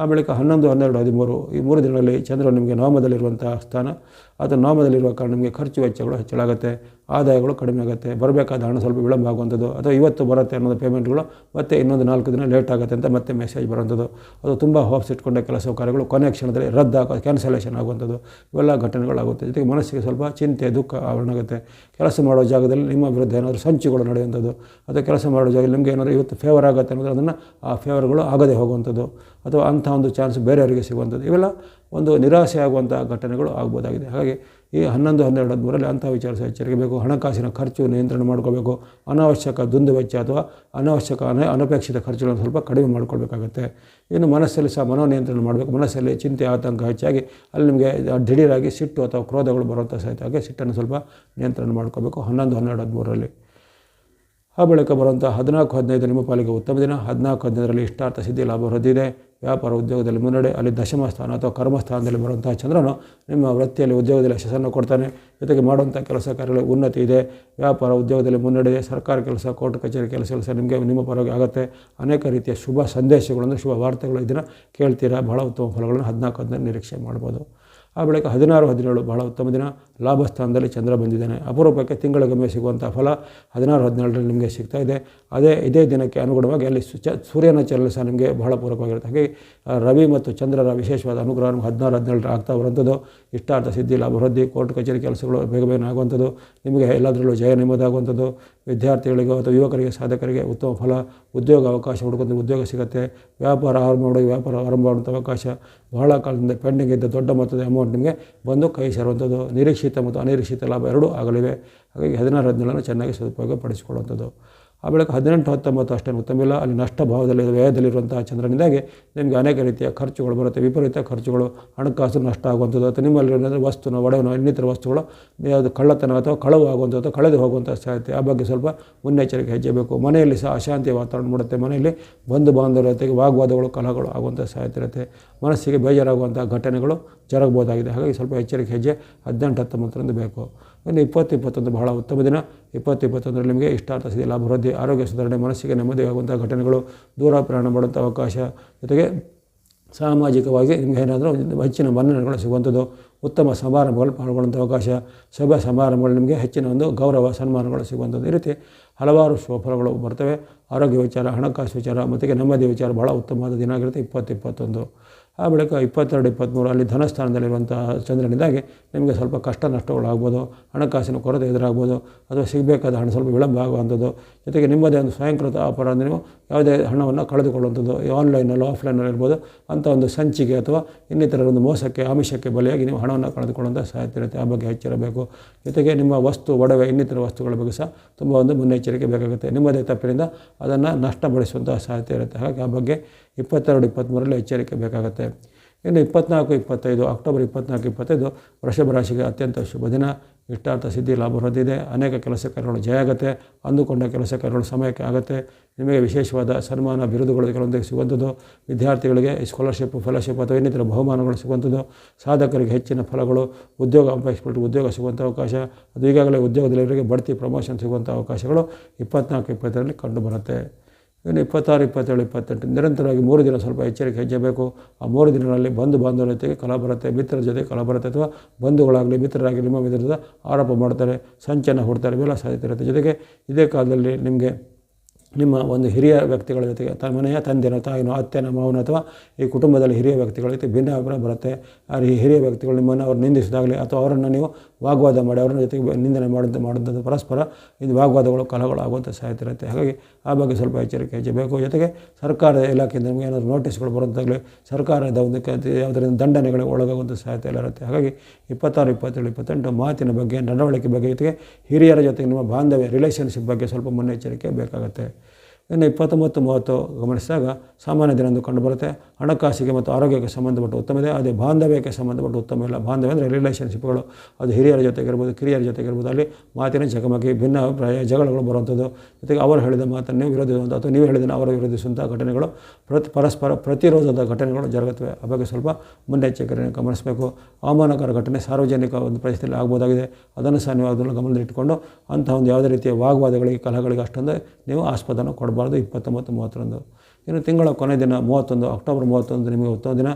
ಆ ಬಳಿಕ ಹನ್ನೊಂದು ಹನ್ನೆರಡು ಹದಿಮೂರು ಈ ಮೂರು ದಿನಗಳಲ್ಲಿ ಚಂದ್ರ ನಿಮಗೆ ನವಮದಲ್ಲಿರುವಂತಹ ಸ್ಥಾನ ಅದು ನಾಮದಲ್ಲಿರುವ ಕಾರಣ ನಿಮಗೆ ಖರ್ಚು ವೆಚ್ಚಗಳು ಹೆಚ್ಚಳಾಗುತ್ತೆ, ಆದಾಯಗಳು ಕಡಿಮೆ ಆಗುತ್ತೆ, ಬರಬೇಕಾದ ಹಣ ಸ್ವಲ್ಪ ವಿಳಂಬ ಆಗುವಂಥದ್ದು, ಅಥವಾ ಇವತ್ತು ಬರುತ್ತೆ ಅನ್ನೋದು ಪೇಮೆಂಟ್ಗಳು ಮತ್ತೆ ಇನ್ನೊಂದು ನಾಲ್ಕು ದಿನ ಲೇಟ್ ಆಗುತ್ತೆ ಅಂತ ಮತ್ತೆ ಮೆಸೇಜ್ ಬರುವಂಥದ್ದು. ಅದು ತುಂಬ ಹೋಪ್ಸ್ ಇಟ್ಕೊಂಡ ಕೆಲಸ ಕಾರ್ಯಗಳು ಕೊನೆ ಕ್ಷಣದಲ್ಲಿ ರದ್ದಾಗೋ ಕ್ಯಾನ್ಸಲೇಷನ್ ಆಗುವಂಥದ್ದು. ಇವೆಲ್ಲ ಘಟನೆಗಳಾಗುತ್ತೆ. ಜೊತೆಗೆ ಮನಸ್ಸಿಗೆ ಸ್ವಲ್ಪ ಚಿಂತೆ, ದುಃಖ ಆವರಣ ಆಗುತ್ತೆ. ಕೆಲಸ ಮಾಡೋ ಜಾಗದಲ್ಲಿ ನಿಮ್ಮ ವಿರುದ್ಧ ಏನಾದರೂ ಸಂಚುಗಳು ನಡೆಯುವಂಥದ್ದು, ಅಥವಾ ಕೆಲಸ ಮಾಡೋ ಜಾಗದಲ್ಲಿ ನಿಮಗೆ ಏನಾದರೂ ಇವತ್ತು ಫೇವರ್ ಆಗುತ್ತೆ ಅನ್ನೋದು ಅದನ್ನು ಆ ಫೇವರ್ಗಳು ಆಗದೆ ಹೋಗುವಂಥದ್ದು, ಅಥವಾ ಅಂಥ ಒಂದು ಚಾನ್ಸ್ ಬೇರೆಯವರಿಗೆ ಸಿಗುವಂಥದ್ದು. ಇವೆಲ್ಲ ಒಂದು ನಿರಾಸೆಯಾಗುವಂಥ ಘಟನೆಗಳು ಆಗ್ಬೋದಾಗಿದೆ. ಹಾಗಾಗಿ ಈ ಹನ್ನೊಂದು, ಹನ್ನೆರಡು, ಹದಿಮೂರರಲ್ಲಿ ಅಂಥ ವಿಚಾರ ಸಹ ಎಚ್ಚರಿಕೆ ಬೇಕು. ಹಣಕಾಸಿನ ಖರ್ಚು ನಿಯಂತ್ರಣ ಮಾಡ್ಕೋಬೇಕು. ಅನಾವಶ್ಯಕ ದುಂದು ವೆಚ್ಚ ಅಥವಾ ಅನಾವಶ್ಯಕ ಅನ, ಅನಪೇಕ್ಷಿತ ಖರ್ಚುಗಳನ್ನು ಸ್ವಲ್ಪ ಕಡಿಮೆ ಮಾಡ್ಕೊಳ್ಬೇಕಾಗತ್ತೆ. ಇನ್ನು ಮನಸ್ಸಲ್ಲಿ ಸಹ ಮನೋ ನಿಯಂತ್ರಣ ಮಾಡಬೇಕು. ಮನಸ್ಸಲ್ಲಿ ಚಿಂತೆ, ಆತಂಕ ಹೆಚ್ಚಾಗಿ ಅಲ್ಲಿ ನಿಮಗೆ ದಿಢೀರಾಗಿ ಸಿಟ್ಟು ಅಥವಾ ಕ್ರೋಧಗಳು ಬರುವಂಥ ಸಹಿತ ಹಾಗೆ ಸಿಟ್ಟನ್ನು ಸ್ವಲ್ಪ ನಿಯಂತ್ರಣ ಮಾಡ್ಕೋಬೇಕು ಹನ್ನೊಂದು, ಹನ್ನೆರಡು, ಹದಿಮೂರರಲ್ಲಿ. ಆ ಬಳಿಕ ಬರುವಂಥ ಹದಿನಾಲ್ಕು, ಹದಿನೈದು ನಿಮ್ಮ ಪಾಲಿಗೆ ಉತ್ತಮ ದಿನ. ಹದಿನಾಲ್ಕು, ಹದಿನೈದರಲ್ಲಿ ಇಷ್ಟಾರ್ಥ ಸಿದ್ಧಿ ಲಾಭ ವೃದ್ಧಿದೆ ವ್ಯಾಪಾರ ಉದ್ಯೋಗದಲ್ಲಿ ಮುನ್ನಡೆ, ಅಲ್ಲಿ ದಶಮ ಸ್ಥಾನ ಅಥವಾ ಕರ್ಮಸ್ಥಾನದಲ್ಲಿ ಬರುವಂತಹ ಚಂದ್ರನು ನಿಮ್ಮ ವೃತ್ತಿಯಲ್ಲಿ ಉದ್ಯೋಗದಲ್ಲಿ ಯಶಸ್ಸನ್ನು ಕೊಡ್ತಾನೆ. ಜೊತೆಗೆ ಮಾಡುವಂಥ ಕೆಲಸ ಕಾರ್ಯಗಳಲ್ಲಿ ಉನ್ನತಿ ಇದೆ. ವ್ಯಾಪಾರ ಉದ್ಯೋಗದಲ್ಲಿ ಮುನ್ನಡೆ ಸರ್ಕಾರಿ ಕೆಲಸ, ಕೋರ್ಟ್ ಕಚೇರಿ ಕೆಲಸ ಸಹ ನಿಮಗೆ ನಿಮ್ಮ ಪರವಾಗಿ ಆಗುತ್ತೆ. ಅನೇಕ ರೀತಿಯ ಶುಭ ಸಂದೇಶಗಳನ್ನು ಶುಭ ವಾರ್ತೆಗಳು ಇದನ್ನು ಕೇಳ್ತೀರಾ? ಬಹಳ ಉತ್ತಮ ಫಲಗಳನ್ನು ಹದಿನಾಲ್ಕು ಹದಿನೈದು ನಿರೀಕ್ಷೆ ಮಾಡ್ಬೋದು. ಆ ಬಳಿಕ ಹದಿನಾರು, ಹದಿನೇಳು ಬಹಳ ಉತ್ತಮ ದಿನ. ಲಾಭಸ್ಥಾನದಲ್ಲಿ ಚಂದ್ರ ಬಂದಿದ್ದಾನೆ. ಅಪರೂಪಕ್ಕೆ ತಿಂಗಳಿಗೊಮ್ಮೆ ಸಿಗುವಂಥ ಫಲ ಹದಿನಾರು, ಹದಿನೇಳರಲ್ಲಿ ನಿಮಗೆ ಸಿಗ್ತಾ ಇದೆ. ಅದೇ, ಇದೇ ದಿನಕ್ಕೆ ಅನುಗುಣವಾಗಿ ಅಲ್ಲಿ ಸೂರ್ಯನ ಚಲನ ಸಹ ನಿಮಗೆ ಬಹಳ ಪೂರಕವಾಗಿರುತ್ತೆ ಹಾಗೆ ರವಿ ಮತ್ತು ಚಂದ್ರರ ವಿಶೇಷವಾದ ಅನುಗ್ರಹ ಹದಿನಾರು ಹದಿನೇಳರ ಆಗ್ತಾ ಬರುವಂಥದ್ದು. ಇಷ್ಟಾರ್ಥ ಸಿದ್ಧಿ, ಲಾಭ, ವೃದ್ಧಿ, ಕೋರ್ಟ್, ಕಚೇರಿ ಕೆಲಸಗಳು ಬೇಗ ಬೇಗನೆ ಆಗುವಂಥದ್ದು. ನಿಮಗೆ ಎಲ್ಲದರಲ್ಲೂ ಜಯ ನಿಮ್ಮದಾಗುವಂಥದ್ದು. ವಿದ್ಯಾರ್ಥಿಗಳಿಗೂ ಅಥವಾ ಯುವಕರಿಗೆ, ಸಾಧಕರಿಗೆ ಉತ್ತಮ ಫಲ, ಉದ್ಯೋಗ ಅವಕಾಶ ಹುಡುಕೋದು ಉದ್ಯೋಗ ಸಿಗುತ್ತೆ. ವ್ಯಾಪಾರ ಆರಂಭ ಮಾಡೋದು ವ್ಯಾಪಾರ ಆರಂಭ ಮಾಡುವಂಥ ಅವಕಾಶ ಬಹಳ ಕಾಲದಿಂದ ಪೆಂಡಿಂಗ್ ಇದ್ದ ದೊಡ್ಡ ಮೊತ್ತದ ಅಮೌಂಟ್ ನಿಮಗೆ ಬಂದು ಕೈ ಸೇರುವಂಥದ್ದು ನಿರೀಕ್ಷಿತ ಮತ್ತು ಅನಿರೀಕ್ಷಿತ ಲಾಭ ಎರಡೂ ಆಗಲಿವೆ. ಹಾಗಾಗಿ ಹದಿನಾರು ಹದಿನೇಳನ್ನು ಚೆನ್ನಾಗಿ ಸದುಪಯೋಗ ಪಡಿಸಿಕೊಳ್ಳುವಂಥದ್ದು ಆ ಬೆಳಕು ಹದಿನೆಂಟು, ಹತ್ತೊಂಬತ್ತು ಅಷ್ಟೇ. ಉತ್ತಮಿಲ್ಲ ಅಲ್ಲಿ ನಷ್ಟ ಭಾವದಲ್ಲಿ ವ್ಯಯದಲ್ಲಿರುವಂತಹ ಚಂದ್ರನಿಂದಾಗಿ ನಿಮಗೆ ಅನೇಕ ರೀತಿಯ ಖರ್ಚುಗಳು ಬರುತ್ತೆ. ವಿಪರೀತ ಖರ್ಚುಗಳು, ಹಣಕಾಸು ನಷ್ಟ ಆಗುವಂಥದ್ದು ಅಥವಾ ನಿಮ್ಮಲ್ಲಿ ವಸ್ತುನ, ಒಡವನ, ಇನ್ನಿತರ ವಸ್ತುಗಳು, ಯಾವುದು ಕಳ್ಳತನ ಅಥವಾ ಕಳವು ಆಗುವಂಥದ್ದು ಕಳೆದು ಹೋಗುವಂಥ ಸಾಧ್ಯತೆ ಆ ಬಗ್ಗೆ ಸ್ವಲ್ಪ ಮುನ್ನೆಚ್ಚರಿಕೆ ಹೆಜ್ಜೆ ಬೇಕು ಮನೆಯಲ್ಲಿ ಸಹ ಅಶಾಂತಿಯ ವಾತಾವರಣ ಮೂಡುತ್ತೆ. ಮನೆಯಲ್ಲಿ ಬಂಧು ಬಾಂಧವರ ಜೊತೆಗೆ ವಾಗ್ವಾದಗಳು, ಕಲಹಗಳು ಆಗುವಂಥ ಸಾಧ್ಯತೆ ಇರುತ್ತೆ. ಮನಸ್ಸಿಗೆ ಬೇಜಾರಾಗುವಂಥ ಘಟನೆಗಳು ಜರಗಬಹುದಾಗಿದೆ. ಹಾಗಾಗಿ ಸ್ವಲ್ಪ ಎಚ್ಚರಿಕೆ ಹೆಜ್ಜೆ ಹದಿನೆಂಟು ಹತ್ತೊಂಬತ್ತರಂದು ಬೇಕು. ಇನ್ನು ಇಪ್ಪತ್ತು ಇಪ್ಪತ್ತೊಂದು ಬಹಳ ಉತ್ತಮ ದಿನ. ಇಪ್ಪತ್ತು ಇಪ್ಪತ್ತೊಂದರಲ್ಲಿ ನಿಮಗೆ ಇಷ್ಟಾರ್ಥ ಸಿದ್ಧಿ, ಲಾಭ, ವೃದ್ಧಿ, ಆರೋಗ್ಯ ಸುಧಾರಣೆ, ಮನಸ್ಸಿಗೆ ನೆಮ್ಮದಿಯಾಗುವಂಥ ಘಟನೆಗಳು, ದೂರ ಪ್ರಯಾಣ ಮಾಡುವಂಥ ಅವಕಾಶ ಜೊತೆಗೆ ಸಾಮಾಜಿಕವಾಗಿ ನಿಮಗೆ ಏನಾದರೂ ಹೆಚ್ಚಿನ ಮನ್ನಣೆಗಳು ಸಿಗುವಂಥದ್ದು, ಉತ್ತಮ ಸಮಾರಂಭಗಳು ಪಾಲ್ಗೊಳ್ಳುವಂಥ ಅವಕಾಶ ಸಭೆ ಸಮಾರಂಭಗಳು ನಿಮಗೆ ಹೆಚ್ಚಿನ ಒಂದು ಗೌರವ, ಸನ್ಮಾನಗಳು ಸಿಗುವಂಥದ್ದು. ಈ ರೀತಿ ಹಲವಾರು ಶುಭಫಲಗಳು ಬರ್ತವೆ. ಆರೋಗ್ಯ ವಿಚಾರ, ಹಣಕಾಸು ವಿಚಾರ ಮತ್ತು ನೆಮ್ಮದಿ ವಿಚಾರ ಭಾಳ ಉತ್ತಮವಾದ ದಿನ ಆಗಿರುತ್ತೆ ಇಪ್ಪತ್ತು ಇಪ್ಪತ್ತೊಂದು. ಆ ಬಳಿಕ ಇಪ್ಪತ್ತೆರಡು, ಇಪ್ಪತ್ತ್ಮೂರು, ಅಲ್ಲಿ ಧನಸ್ಥಾನದಲ್ಲಿರುವಂತಹ ಚಂದ್ರನಿಂದಾಗಿ ನಿಮಗೆ ಸ್ವಲ್ಪ ಕಷ್ಟ ನಷ್ಟಗಳಾಗ್ಬೋದು, ಹಣಕಾಸಿನ ಕೊರತೆ ಎದುರಾಗ್ಬೋದು, ಅಥವಾ ಸಿಗಬೇಕಾದ ಹಣ ಸ್ವಲ್ಪ ವಿಳಂಬ ಆಗುವಂಥದ್ದು. ಜೊತೆಗೆ ನಿಮ್ಮದೇ ಒಂದು ಸ್ವಯಂಕೃತ ಅಪರಾಧ ನೀವು ಯಾವುದೇ ಹಣವನ್ನು ಕಳೆದುಕೊಳ್ಳುವಂಥದ್ದು ಆನ್ಲೈನಲ್ಲಿ ಆಫ್ಲೈನಲ್ಲಿ ಇರ್ಬೋದು, ಅಂಥ ಒಂದು ಸಂಚಿಕೆ ಅಥವಾ ಇನ್ನಿತರ ಒಂದು ಮೋಸಕ್ಕೆ, ಆಮಿಷಕ್ಕೆ ಬಲಿಯಾಗಿ ನೀವು ಹಣವನ್ನು ಕಳೆದುಕೊಳ್ಳುವಂಥ ಸಾಧ್ಯತೆ ಇರುತ್ತೆ. ಆ ಬಗ್ಗೆ ಎಚ್ಚರಬೇಕು. ಜೊತೆಗೆ ನಿಮ್ಮ ವಸ್ತು, ಒಡವೆ, ಇನ್ನಿತರ ವಸ್ತುಗಳ ಬಗ್ಗೆ ಸಹ ತುಂಬ ಒಂದು ಮುನ್ನೆಚ್ಚರಿಕೆ ಬೇಕಾಗುತ್ತೆ. ನಿಮ್ಮದೇ ತಪ್ಪಿನಿಂದ ಅದನ್ನು ನಷ್ಟಪಡಿಸುವಂಥ ಸಾಧ್ಯತೆ ಇರುತ್ತೆ. ಹಾಗಾಗಿ ಆ ಬಗ್ಗೆ ಇಪ್ಪತ್ತೆರಡು ಇಪ್ಪತ್ತ್ಮೂರರಲ್ಲಿ ಎಚ್ಚರಿಕೆ ಬೇಕಾಗುತ್ತೆ. ಇನ್ನು ಇಪ್ಪತ್ನಾಲ್ಕು, ಇಪ್ಪತ್ತೈದು, ಅಕ್ಟೋಬರ್ ಇಪ್ಪತ್ನಾಲ್ಕು, ಇಪ್ಪತ್ತೈದು ವೃಷಭ ರಾಶಿಗೆ ಅತ್ಯಂತ ಶುಭ ದಿನ. ಇಷ್ಟಾರ್ಥ ಸಿದ್ಧಿ, ಲಾಭ ಹೊಂದಿದೆ ಅನೇಕ ಕೆಲಸ ಕಾರ್ಯಗಳು ಜಯ ಆಗುತ್ತೆ. ಅಂದುಕೊಂಡ ಕೆಲಸ ಕಾರ್ಯಗಳು ಸಮಯಕ್ಕೆ ಆಗುತ್ತೆ. ನಿಮಗೆ ವಿಶೇಷವಾದ ಸನ್ಮಾನ, ಬಿರುದುಗಳು ಕೆಲವೊಂದಿಗೆ ಸಿಗುವಂಥದ್ದು. ವಿದ್ಯಾರ್ಥಿಗಳಿಗೆ ಸ್ಕಾಲರ್ಶಿಪ್ ಫೆಲೋಶಿಪ್ ಅಥವಾ ಇನ್ನಿತರ ಬಹುಮಾನಗಳು ಸಿಗುವಂಥದ್ದು. ಸಾಧಕರಿಗೆ ಹೆಚ್ಚಿನ ಫಲಗಳು, ಉದ್ಯೋಗ ಅಪೇಕ್ಷೆಪಟ್ಟು ಉದ್ಯೋಗ ಸಿಗುವಂಥ ಅವಕಾಶ. ಅದು ಈಗಾಗಲೇ ಉದ್ಯೋಗದಲ್ಲಿವರಿಗೆ ಬಡ್ತಿ ಪ್ರಮೋಷನ್ ಸಿಗುವಂಥ ಅವಕಾಶಗಳು ಇಪ್ಪತ್ನಾಲ್ಕು ಇಪ್ಪತ್ತರಲ್ಲಿ ಕಂಡುಬರುತ್ತೆ ಇನ್ನು ಇಪ್ಪತ್ತಾರು, ಇಪ್ಪತ್ತೇಳು, ಇಪ್ಪತ್ತೆಂಟು ನಿರಂತರವಾಗಿ ಮೂರು ದಿನ ಸ್ವಲ್ಪ ಎಚ್ಚರಿಕೆ ಹೆಜ್ಜೆ ಬೇಕು ಆ ಮೂರು ದಿನಗಳಲ್ಲಿ ಬಂಧು ಬಾಂಧವರ ಜೊತೆಗೆ ಕಲ ಬರುತ್ತೆ ಮಿತ್ರರ ಜೊತೆ ಕಲ ಬರುತ್ತೆ ಅಥವಾ ಬಂಧುಗಳಾಗಲಿ, ಮಿತ್ರರಾಗಲಿ ನಿಮ್ಮ ವಿಧದ ಆರೋಪ ಮಾಡ್ತಾರೆ ಸಂಚನ ಹುಡ್ತಾರೆ ಇವೆಲ್ಲ ಸಾಧ್ಯತೆ ಇರುತ್ತೆ. ಜೊತೆಗೆ ಇದೇ ಕಾಲದಲ್ಲಿ ನಿಮಗೆ ನಿಮ್ಮ ಒಂದು ಹಿರಿಯ ವ್ಯಕ್ತಿಗಳ ಜೊತೆಗೆ ತನ್ನ ಮನೆಯ ತಂದೆನೋ, ತಾಯಿನೋ, ಅತ್ತೆನ, ಮಾವನ ಅಥವಾ ಈ ಕುಟುಂಬದಲ್ಲಿ ಹಿರಿಯ ವ್ಯಕ್ತಿಗಳ ಜೊತೆ ಭಿನ್ನ ಅಭಿಪ್ರಾಯ ಬರುತ್ತೆ ಆ ಹಿರಿಯ ವ್ಯಕ್ತಿಗಳು ನಿಮ್ಮನ್ನು ಅವ್ರು ನಿಂದಿಸಿದಾಗಲಿ ಅಥವಾ ಅವರನ್ನು ನೀವು ವಾಗ್ವಾದ ಮಾಡಿ ಅವರ ಜೊತೆಗೆ ನಿಂದನೆ ಮಾಡುವಂಥ ಮಾಡಿದಂಥ ಪರಸ್ಪರ ಇದು ವಾಗ್ವಾದಗಳು ಕಲಹಗಳು ಆಗುವಂಥ ಸಾಧ್ಯತೆ ಇರುತ್ತೆ. ಹಾಗಾಗಿ ಆ ಬಗ್ಗೆ ಸ್ವಲ್ಪ ಎಚ್ಚರಿಕೆ ಹೆಚ್ಚಬೇಕು ಬೇಕು ಜೊತೆಗೆ ಸರ್ಕಾರದ ಇಲಾಖೆಯಿಂದ ನಮಗೆ ಏನಾದರೂ ನೋಟಿಸ್ಗಳು ಬರುವಂತಾಗಲಿ, ಸರ್ಕಾರದ ಒಂದು ಯಾವುದರಿಂದ ದಂಡನೆಗಳಿಗೆ ಒಳಗಾಗುವಂಥ ಸಾಧ್ಯತೆ ಎಲ್ಲ ಇರುತ್ತೆ. ಹಾಗಾಗಿ ಇಪ್ಪತ್ತಾರು, ಇಪ್ಪತ್ತೇಳು, ಇಪ್ಪತ್ತೆಂಟು ಮಾತಿನ ಬಗ್ಗೆ, ನಡವಳಿಕೆ ಬಗ್ಗೆ ಜೊತೆಗೆ ಹಿರಿಯರ ಜೊತೆಗೆ ನಿಮ್ಮ ಬಾಂಧವ್ಯ ರಿಲೇಷನ್ಶಿಪ್ ಬಗ್ಗೆ ಸ್ವಲ್ಪ ಮುನ್ನೆಚ್ಚರಿಕೆ ಬೇಕಾಗುತ್ತೆ. ಇನ್ನು ಇಪ್ಪತ್ತೊಂಬತ್ತು, ಮೂವತ್ತು ಗಮನಿಸಿದಾಗ ಸಾಮಾನ್ಯ ಕಂಡು ಕಂಡುಬರುತ್ತೆ. ಹಣಕಾಸಿಗೆ ಮತ್ತು ಆರೋಗ್ಯಕ್ಕೆ ಸಂಬಂಧಪಟ್ಟ ಉತ್ತಮ ಇದೆ. ಅದೇ ಬಾಂಧವ್ಯಕ್ಕೆ ಸಂಬಂಧಪಟ್ಟ ಉತ್ತಮ ಇಲ್ಲ. ಬಾಂಧವ್ಯ ಅಂದರೆ ರಿಲೇಷನ್ಶಿಪ್ಗಳು ಅದು ಹಿರಿಯರ ಜೊತೆಗಿರ್ಬೋದು, ಕಿರಿಯರ ಜೊತೆಗಿರ್ಬೋದು. ಅಲ್ಲಿ ಮಾತಿನ ಜಗಮಗಿ, ಭಿನ್ನ ಅಭಿಪ್ರಾಯ, ಜಗಳಗಳು ಬರುವಂಥದ್ದು. ಜೊತೆಗೆ ಅವರು ಹೇಳಿದ ಮಾತನ್ನು ನೀವು ವಿರೋಧಿಸುವಂಥ ಅಥವಾ ನೀವು ಹೇಳಿದ ಅವರು ವಿರೋಧಿಸುವಂಥ ಘಟನೆಗಳು ಪ್ರತಿ ಪರಸ್ಪರ ಪ್ರತಿರೋಧದ ಘಟನೆಗಳು ಜರುಗುತ್ತವೆ ಆ ಬಗ್ಗೆ ಸ್ವಲ್ಪ ಮುನ್ನೆಚ್ಚರಿಕೆಯನ್ನು ಗಮನಿಸಬೇಕು. ಅವಮಾನಕರ ಘಟನೆ ಸಾರ್ವಜನಿಕ ಒಂದು ಪರಿಸ್ಥಿತಿಯಲ್ಲಿ ಆಗ್ಬೋದಾಗಿದೆ. ಅದನ್ನು ಸಹ ನೀವು ಅದನ್ನು ಗಮನದಲ್ಲಿಟ್ಟುಕೊಂಡು ಅಂತಹ ಒಂದು ಯಾವುದೇ ರೀತಿಯ ವಾಗ್ವಾದಗಳಿಗೆ, ಕಲಹಗಳಿಗೆ ಅಷ್ಟೊಂದು ನೀವು ಆಸ್ಪದನ ಕೊಡಬಾರ್ದು. ಇಪ್ಪತ್ತೊಂಬತ್ತು ಮೂವತ್ತರಂದು. ಇನ್ನು ತಿಂಗಳ ಕೊನೆ ದಿನ, ಮೂವತ್ತೊಂದು ಅಕ್ಟೋಬರ್ ಮೂವತ್ತೊಂದು ನಿಮಗೆ ಉತ್ತಮ ದಿನ.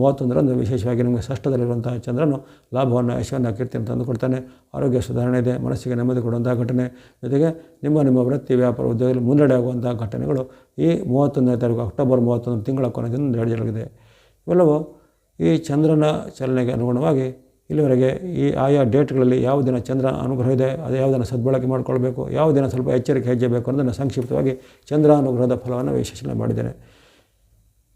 ಮೂವತ್ತೊಂದರಂದು ವಿಶೇಷವಾಗಿ ನಿಮಗೆ ಷಷ್ಠದಲ್ಲಿರುವಂಥ ಚಂದ್ರನು ಲಾಭವನ್ನು ಯಶವನ್ನು ಕೀರ್ತಿಯನ್ನು ತಂದು ಕೊಡ್ತಾನೆ. ಆರೋಗ್ಯ ಸುಧಾರಣೆ ಇದೆ, ಮನಸ್ಸಿಗೆ ನೆಮ್ಮದಿ ಕೊಡುವಂಥ ಘಟನೆ. ಜೊತೆಗೆ ನಿಮ್ಮ ನಿಮ್ಮ ವೃತ್ತಿ, ವ್ಯಾಪಾರ, ಉದ್ಯೋಗದಲ್ಲಿ ಮುನ್ನಡೆ ಆಗುವಂಥ ಘಟನೆಗಳು ಈ ಮೂವತ್ತೊಂದನೇ ತಾರೀಕು, ಅಕ್ಟೋಬರ್ ಮೂವತ್ತೊಂದು ತಿಂಗಳ ಕೊನೆ ದಿನ ನಡೆಯಲಾಗಿದೆ ಇವೆಲ್ಲವೂ ಈ ಚಂದ್ರನ ಚಲನೆಗೆ ಅನುಗುಣವಾಗಿ ಇಲ್ಲಿವರೆಗೆ ಈ ಆಯಾ ಡೇಟ್ಗಳಲ್ಲಿ ಯಾವ ದಿನ ಚಂದ್ರ ಅನುಗ್ರಹ ಇದೆ, ಅದು ಯಾವ ದಿನ ಸದ್ಬಳಕೆ ಮಾಡಿಕೊಳ್ಬೇಕು, ಯಾವ ದಿನ ಸ್ವಲ್ಪ ಎಚ್ಚರಿಕೆ ಹೆಜ್ಜೆ ಬೇಕು ಅನ್ನೋದನ್ನು ಸಂಕ್ಷಿಪ್ತವಾಗಿ ಚಂದ್ರ ಅನುಗ್ರಹದ ಫಲವನ್ನು ವಿಶ್ಲೇಷಣೆ ಮಾಡಿದ್ದೇನೆ.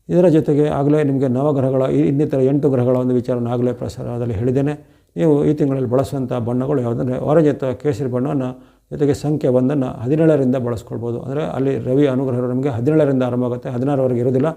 ಇದರ ಜೊತೆಗೆ ಆಗಲೇ ನಿಮಗೆ ನವಗ್ರಹಗಳ ಇನ್ನಿತರ ಎಂಟು ಗ್ರಹಗಳ ಒಂದು ವಿಚಾರವನ್ನು ಆಗಲೇ ಪ್ರಸಾರದಲ್ಲಿ ಹೇಳಿದ್ದೇನೆ. ನೀವು ಈ ತಿಂಗಳಲ್ಲಿ ಬಳಸುವಂಥ ಬಣ್ಣಗಳು ಯಾವುದಂದರೆ ಆರೆಂಜ್ ಅಥವಾ ಕೇಸರಿ ಬಣ್ಣವನ್ನು, ಜೊತೆಗೆ ಸಂಖ್ಯೆ ಒಂದನ್ನು ಹದಿನೇಳರಿಂದ ಬಳಸ್ಕೊಳ್ಬೋದು. ಅಂದರೆ ಅಲ್ಲಿ ರವಿ ಅನುಗ್ರಹ ನಮಗೆ ಹದಿನೇಳರಿಂದ ಆರಂಭ ಆಗುತ್ತೆ, ಹದಿನಾರವರೆಗೆ ಇರೋದಿಲ್ಲ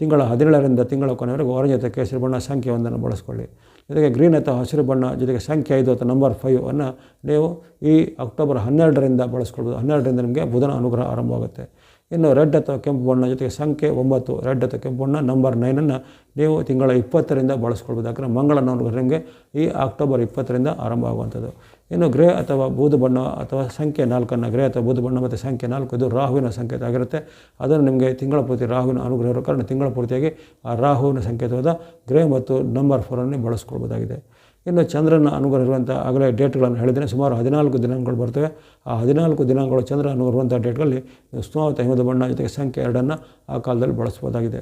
ತಿಂಗಳ ಹದಿನೇಳರಿಂದ ತಿಂಗಳ ಕೊನೆವರೆಗೂ ಆರೆಂಜ್ ಅಥವಾ ಕೇಸರಿ ಬಣ್ಣ ಸಂಖ್ಯೆ ಒಂದನ್ನು ಬಳಸ್ಕೊಳ್ಳಿ. ಜೊತೆಗೆ ಗ್ರೀನ್ ಅಥವಾ ಹಸಿರು ಬಣ್ಣ, ಜೊತೆಗೆ ಸಂಖ್ಯೆ ಐದು ಅಥವಾ ನಂಬರ್ ಫೈವ್ ಅನ್ನು ನೀವು ಈ ಅಕ್ಟೋಬರ್ ಹನ್ನೆರಡರಿಂದ ಬಳಸ್ಕೊಳ್ಬೋದು. ಹನ್ನೆರಡರಿಂದ ನಿಮಗೆ ಬುಧನ ಅನುಗ್ರಹ ಆರಂಭವಾಗುತ್ತೆ. ಇನ್ನು ರೆಡ್ ಅಥವಾ ಕೆಂಪು ಬಣ್ಣ, ಜೊತೆಗೆ ಸಂಖ್ಯೆ ಒಂಬತ್ತು, ರೆಡ್ ಅಥವಾ ಕೆಂಪು ಬಣ್ಣ ನಂಬರ್ ನೈನನ್ನು ನೀವು ತಿಂಗಳ ಇಪ್ಪತ್ತರಿಂದ ಬಳಸ್ಕೊಳ್ಬೋದು. ಯಾಕಂದರೆ ಮಂಗಳನ ಅನುಗ್ರಹ ನಿಮಗೆ ಈ ಅಕ್ಟೋಬರ್ ಇಪ್ಪತ್ತರಿಂದ ಆರಂಭ ಆಗುವಂಥದ್ದು ಇನ್ನು ಗ್ರೇ ಅಥವಾ ಬೂದು ಬಣ್ಣ ಅಥವಾ ಸಂಖ್ಯೆ ನಾಲ್ಕನ್ನು, ಗ್ರಹ ಅಥವಾ ಬೂದು ಬಣ್ಣ ಮತ್ತು ಸಂಖ್ಯೆ ನಾಲ್ಕು, ಇದು ರಾಹುವಿನ ಸಂಕೇತ ಆಗಿರುತ್ತೆ. ಅದನ್ನು ನಿಮಗೆ ತಿಂಗಳ ಪೂರ್ತಿ ರಾಹುವಿನ ಅನುಗ್ರಹ ಇರೋ ಕಾರಣ ತಿಂಗಳ ಪೂರ್ತಿಯಾಗಿ ಆ ರಾಹುವಿನ ಸಂಕೇತವಾದ ಗ್ರೇ ಮತ್ತು ನಂಬರ್ ಫೋರನ್ನು ಬಳಸ್ಕೊಳ್ಬೋದಾಗಿದೆ. ಇನ್ನು ಚಂದ್ರನ ಅನುಗ್ರಹ ಇರುವಂಥ ಆಗಲೇ ಡೇಟ್ಗಳನ್ನು ಹೇಳಿದರೆ ಸುಮಾರು ಹದಿನಾಲ್ಕು ದಿನಗಳು ಬರ್ತವೆ. ಆ ಹದಿನಾಲ್ಕು ದಿನಾಂಕಗಳು ಚಂದ್ರ ಇರುವಂಥ ಡೇಟ್ಗಳಲ್ಲಿ ಸ್ನೋತ ಹಿಮದ ಬಣ್ಣ ಜೊತೆಗೆ ಸಂಖ್ಯೆ ಎರಡನ್ನು ಆ ಕಾಲದಲ್ಲಿ ಬಳಸ್ಬೋದಾಗಿದೆ.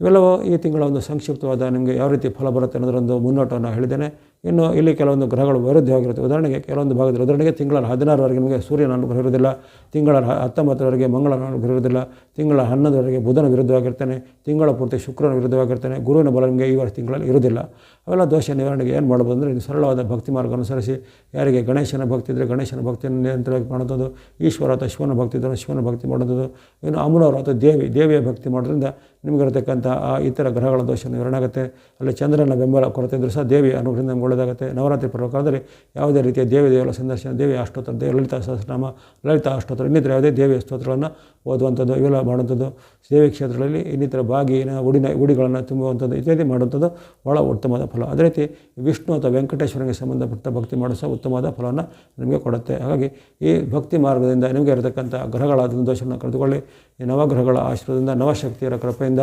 ಇವೆಲ್ಲವೂ ಈ ತಿಂಗಳ ಒಂದು ಸಂಕ್ಷಿಪ್ತವಾದ ನಿಮಗೆ ಯಾವ ರೀತಿ ಫಲ ಬರುತ್ತೆ ಅನ್ನೋದರೊಂದು ಮುನ್ನೋಟವನ್ನು ಹೇಳಿದ್ದೇನೆ. ಇನ್ನು ಇಲ್ಲಿ ಕೆಲವೊಂದು ಗ್ರಹಗಳು ವೈರುದ್ಯವಾಗಿರುತ್ತೆ ಉದಾಹರಣೆಗೆ ಕೆಲವೊಂದು ಭಾಗದಲ್ಲಿ ಉದಾಹರಣೆಗೆ ತಿಂಗಳ ಹದಿನಾರವರೆಗೆ ನಿಮಗೆ ಸೂರ್ಯನ ಅನುಗ್ರಹ ಇರುವುದಿಲ್ಲ ತಿಂಗಳ ಹತ್ತೊಂಬತ್ತರವರೆಗೆ ಮಂಗಳನ ಅನುಗ್ರಹ ಇರುವುದಿಲ್ಲ ತಿಂಗಳ ಹನ್ನೊಂದರವರೆಗೆ ಬುಧನ ವಿರುದ್ಧವಾಗಿರ್ತಾನೆ, ತಿಂಗಳ ಪೂರ್ತಿ ಶುಕ್ರನ ವಿರುದ್ಧವಾಗಿರ್ತಾನೆ, ಗುರುವಿನ ಬಲ ನಿಮಗೆ ಈ ವರ್ಷ ತಿಂಗಳಲ್ಲಿ ಇರುವುದಿಲ್ಲ. ಅವೆಲ್ಲ ದೋಷ ನಿವಾರಣೆಗೆ ಏನು ಮಾಡ್ಬೋದು ಅಂದರೆ ನೀವು ಸರಳವಾದ ಭಕ್ತಿ ಮಾರ್ಗ ಅನುಸರಿಸಿ, ಯಾರಿಗೆ ಗಣೇಶನ ಭಕ್ತಿ ಇದ್ದರೆ ಗಣೇಶನ ಭಕ್ತಿಯನ್ನು ನಿರಂತರವಾಗಿ ಮಾಡೋದು ಈಶ್ವರ ಅಥವಾ ಶಿವನ ಭಕ್ತಿ ಇದ್ದರೆ ಶಿವನ ಭಕ್ತಿ ಮಾಡೋದು ಇನ್ನು ಅಮ್ಮನವರು ಅಥವಾ ದೇವಿ, ದೇವಿಯ ಭಕ್ತಿ ಮಾಡೋದ್ರಿಂದ ನಿಮಗಿರತಕ್ಕಂಥ ಆ ಇತರ ಗ್ರಹಗಳ ದೋಷ ನಿವಾರಣೆ ಆಗುತ್ತೆ. ಅಲ್ಲಿ ಚಂದ್ರನ ಬೆಂಬಲ ಕೊರತೆ ಇದ್ದರೂ ಸಹ ದೇವಿ ಅನುಗ್ರಹದಿಂದ ಒಳ್ಳೆಯದಾಗುತ್ತೆ. ನವರಾತ್ರಿ ಪರ್ವಕಾಲದಲ್ಲಿ ಯಾವುದೇ ರೀತಿಯ ದೇವಿ ದೇವರ ಸಂದರ್ಶನ, ದೇವಿ ಅಷ್ಟೋತ್ತರ ದೇವಿ ಲಲಿತಾ ಸಹಸ್ರನಾಮ, ಲಲಿತಾ ಅಷ್ಟೋತ್ತರ ಇನ್ನಿತರ ಯಾವುದೇ ದೇವಿಯ ಸ್ತೋತ್ರಗಳನ್ನು ಓದುವಂಥದ್ದು, ಇವೆಲ್ಲ ಮಾಡುವಂಥದ್ದು ದೇವಿ ಕ್ಷೇತ್ರಗಳಲ್ಲಿ ಇನ್ನಿತರ ಬಾಗಿನ, ಉಡಿನ, ಉಡಿಗಳನ್ನು ತುಂಬುವಂಥದ್ದು ಇತ್ಯಾದಿ ಮಾಡುವಂಥದ್ದು ಭಾಳ ಉತ್ತಮವಾದ ಫಲ. ಅದೇ ರೀತಿ ವಿಷ್ಣು ಅಥವಾ ವೆಂಕಟೇಶ್ವರನಿಗೆ ಸಂಬಂಧಪಟ್ಟ ಭಕ್ತಿ ಮಾಡೋ ಸಹ ಉತ್ತಮವಾದ ಫಲವನ್ನು ನಿಮಗೆ ಕೊಡುತ್ತೆ. ಹಾಗಾಗಿ ಈ ಭಕ್ತಿ ಮಾರ್ಗದಿಂದ ನಿಮಗೆ ಇರತಕ್ಕಂಥ ಗ್ರಹಗಳ ದೋಷವನ್ನು ಕಳೆದುಕೊಳ್ಳಿ. ಈ ನವಗ್ರಹಗಳ ಆಶ್ರಯದಿಂದ ನವಶಕ್ತಿಯರ ಕೃಪೆಯಿಂದ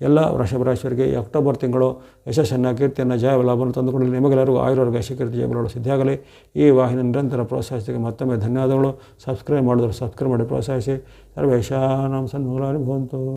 ಎಲ್ಲ ವೃಷಭ ರಾಶಿಯವರಿಗೆ ಈ ಅಕ್ಟೋಬರ್ ತಿಂಗಳು ಯಶಸ್ಸನ್ನು ಕೀರ್ತಿಯನ್ನು ಜಯ ಲಾಭವನ್ನು ತಂದುಕೊಳ್ಳಲು ನಿಮಗೆಲ್ಲರಿಗೂ ಆಯುರ್ವರ್ಗ ಶೀಕೃತಿ ಜಯಬಲಗಳು ಸಿದ್ಧಿಯಾಗಲಿ. ಈ ವಾಹಿನಿ ನಿರಂತರ ಪ್ರೋತ್ಸಾಹಿಸಿಗೆ ಮತ್ತೊಮ್ಮೆ ಧನ್ಯವಾದಗಳು. ಸಬ್ಸ್ಕ್ರೈಬ್ ಮಾಡಿದ್ರು ಸಬ್ಸ್ಕ್ರೈಬ್ ಮಾಡಿ ಪ್ರೋತ್ಸಾಹಿಸಿ. ಸರ್ವೇಶಾನಾಂ ಸನ್ಮೂಲಾನಿ ಭವಂತು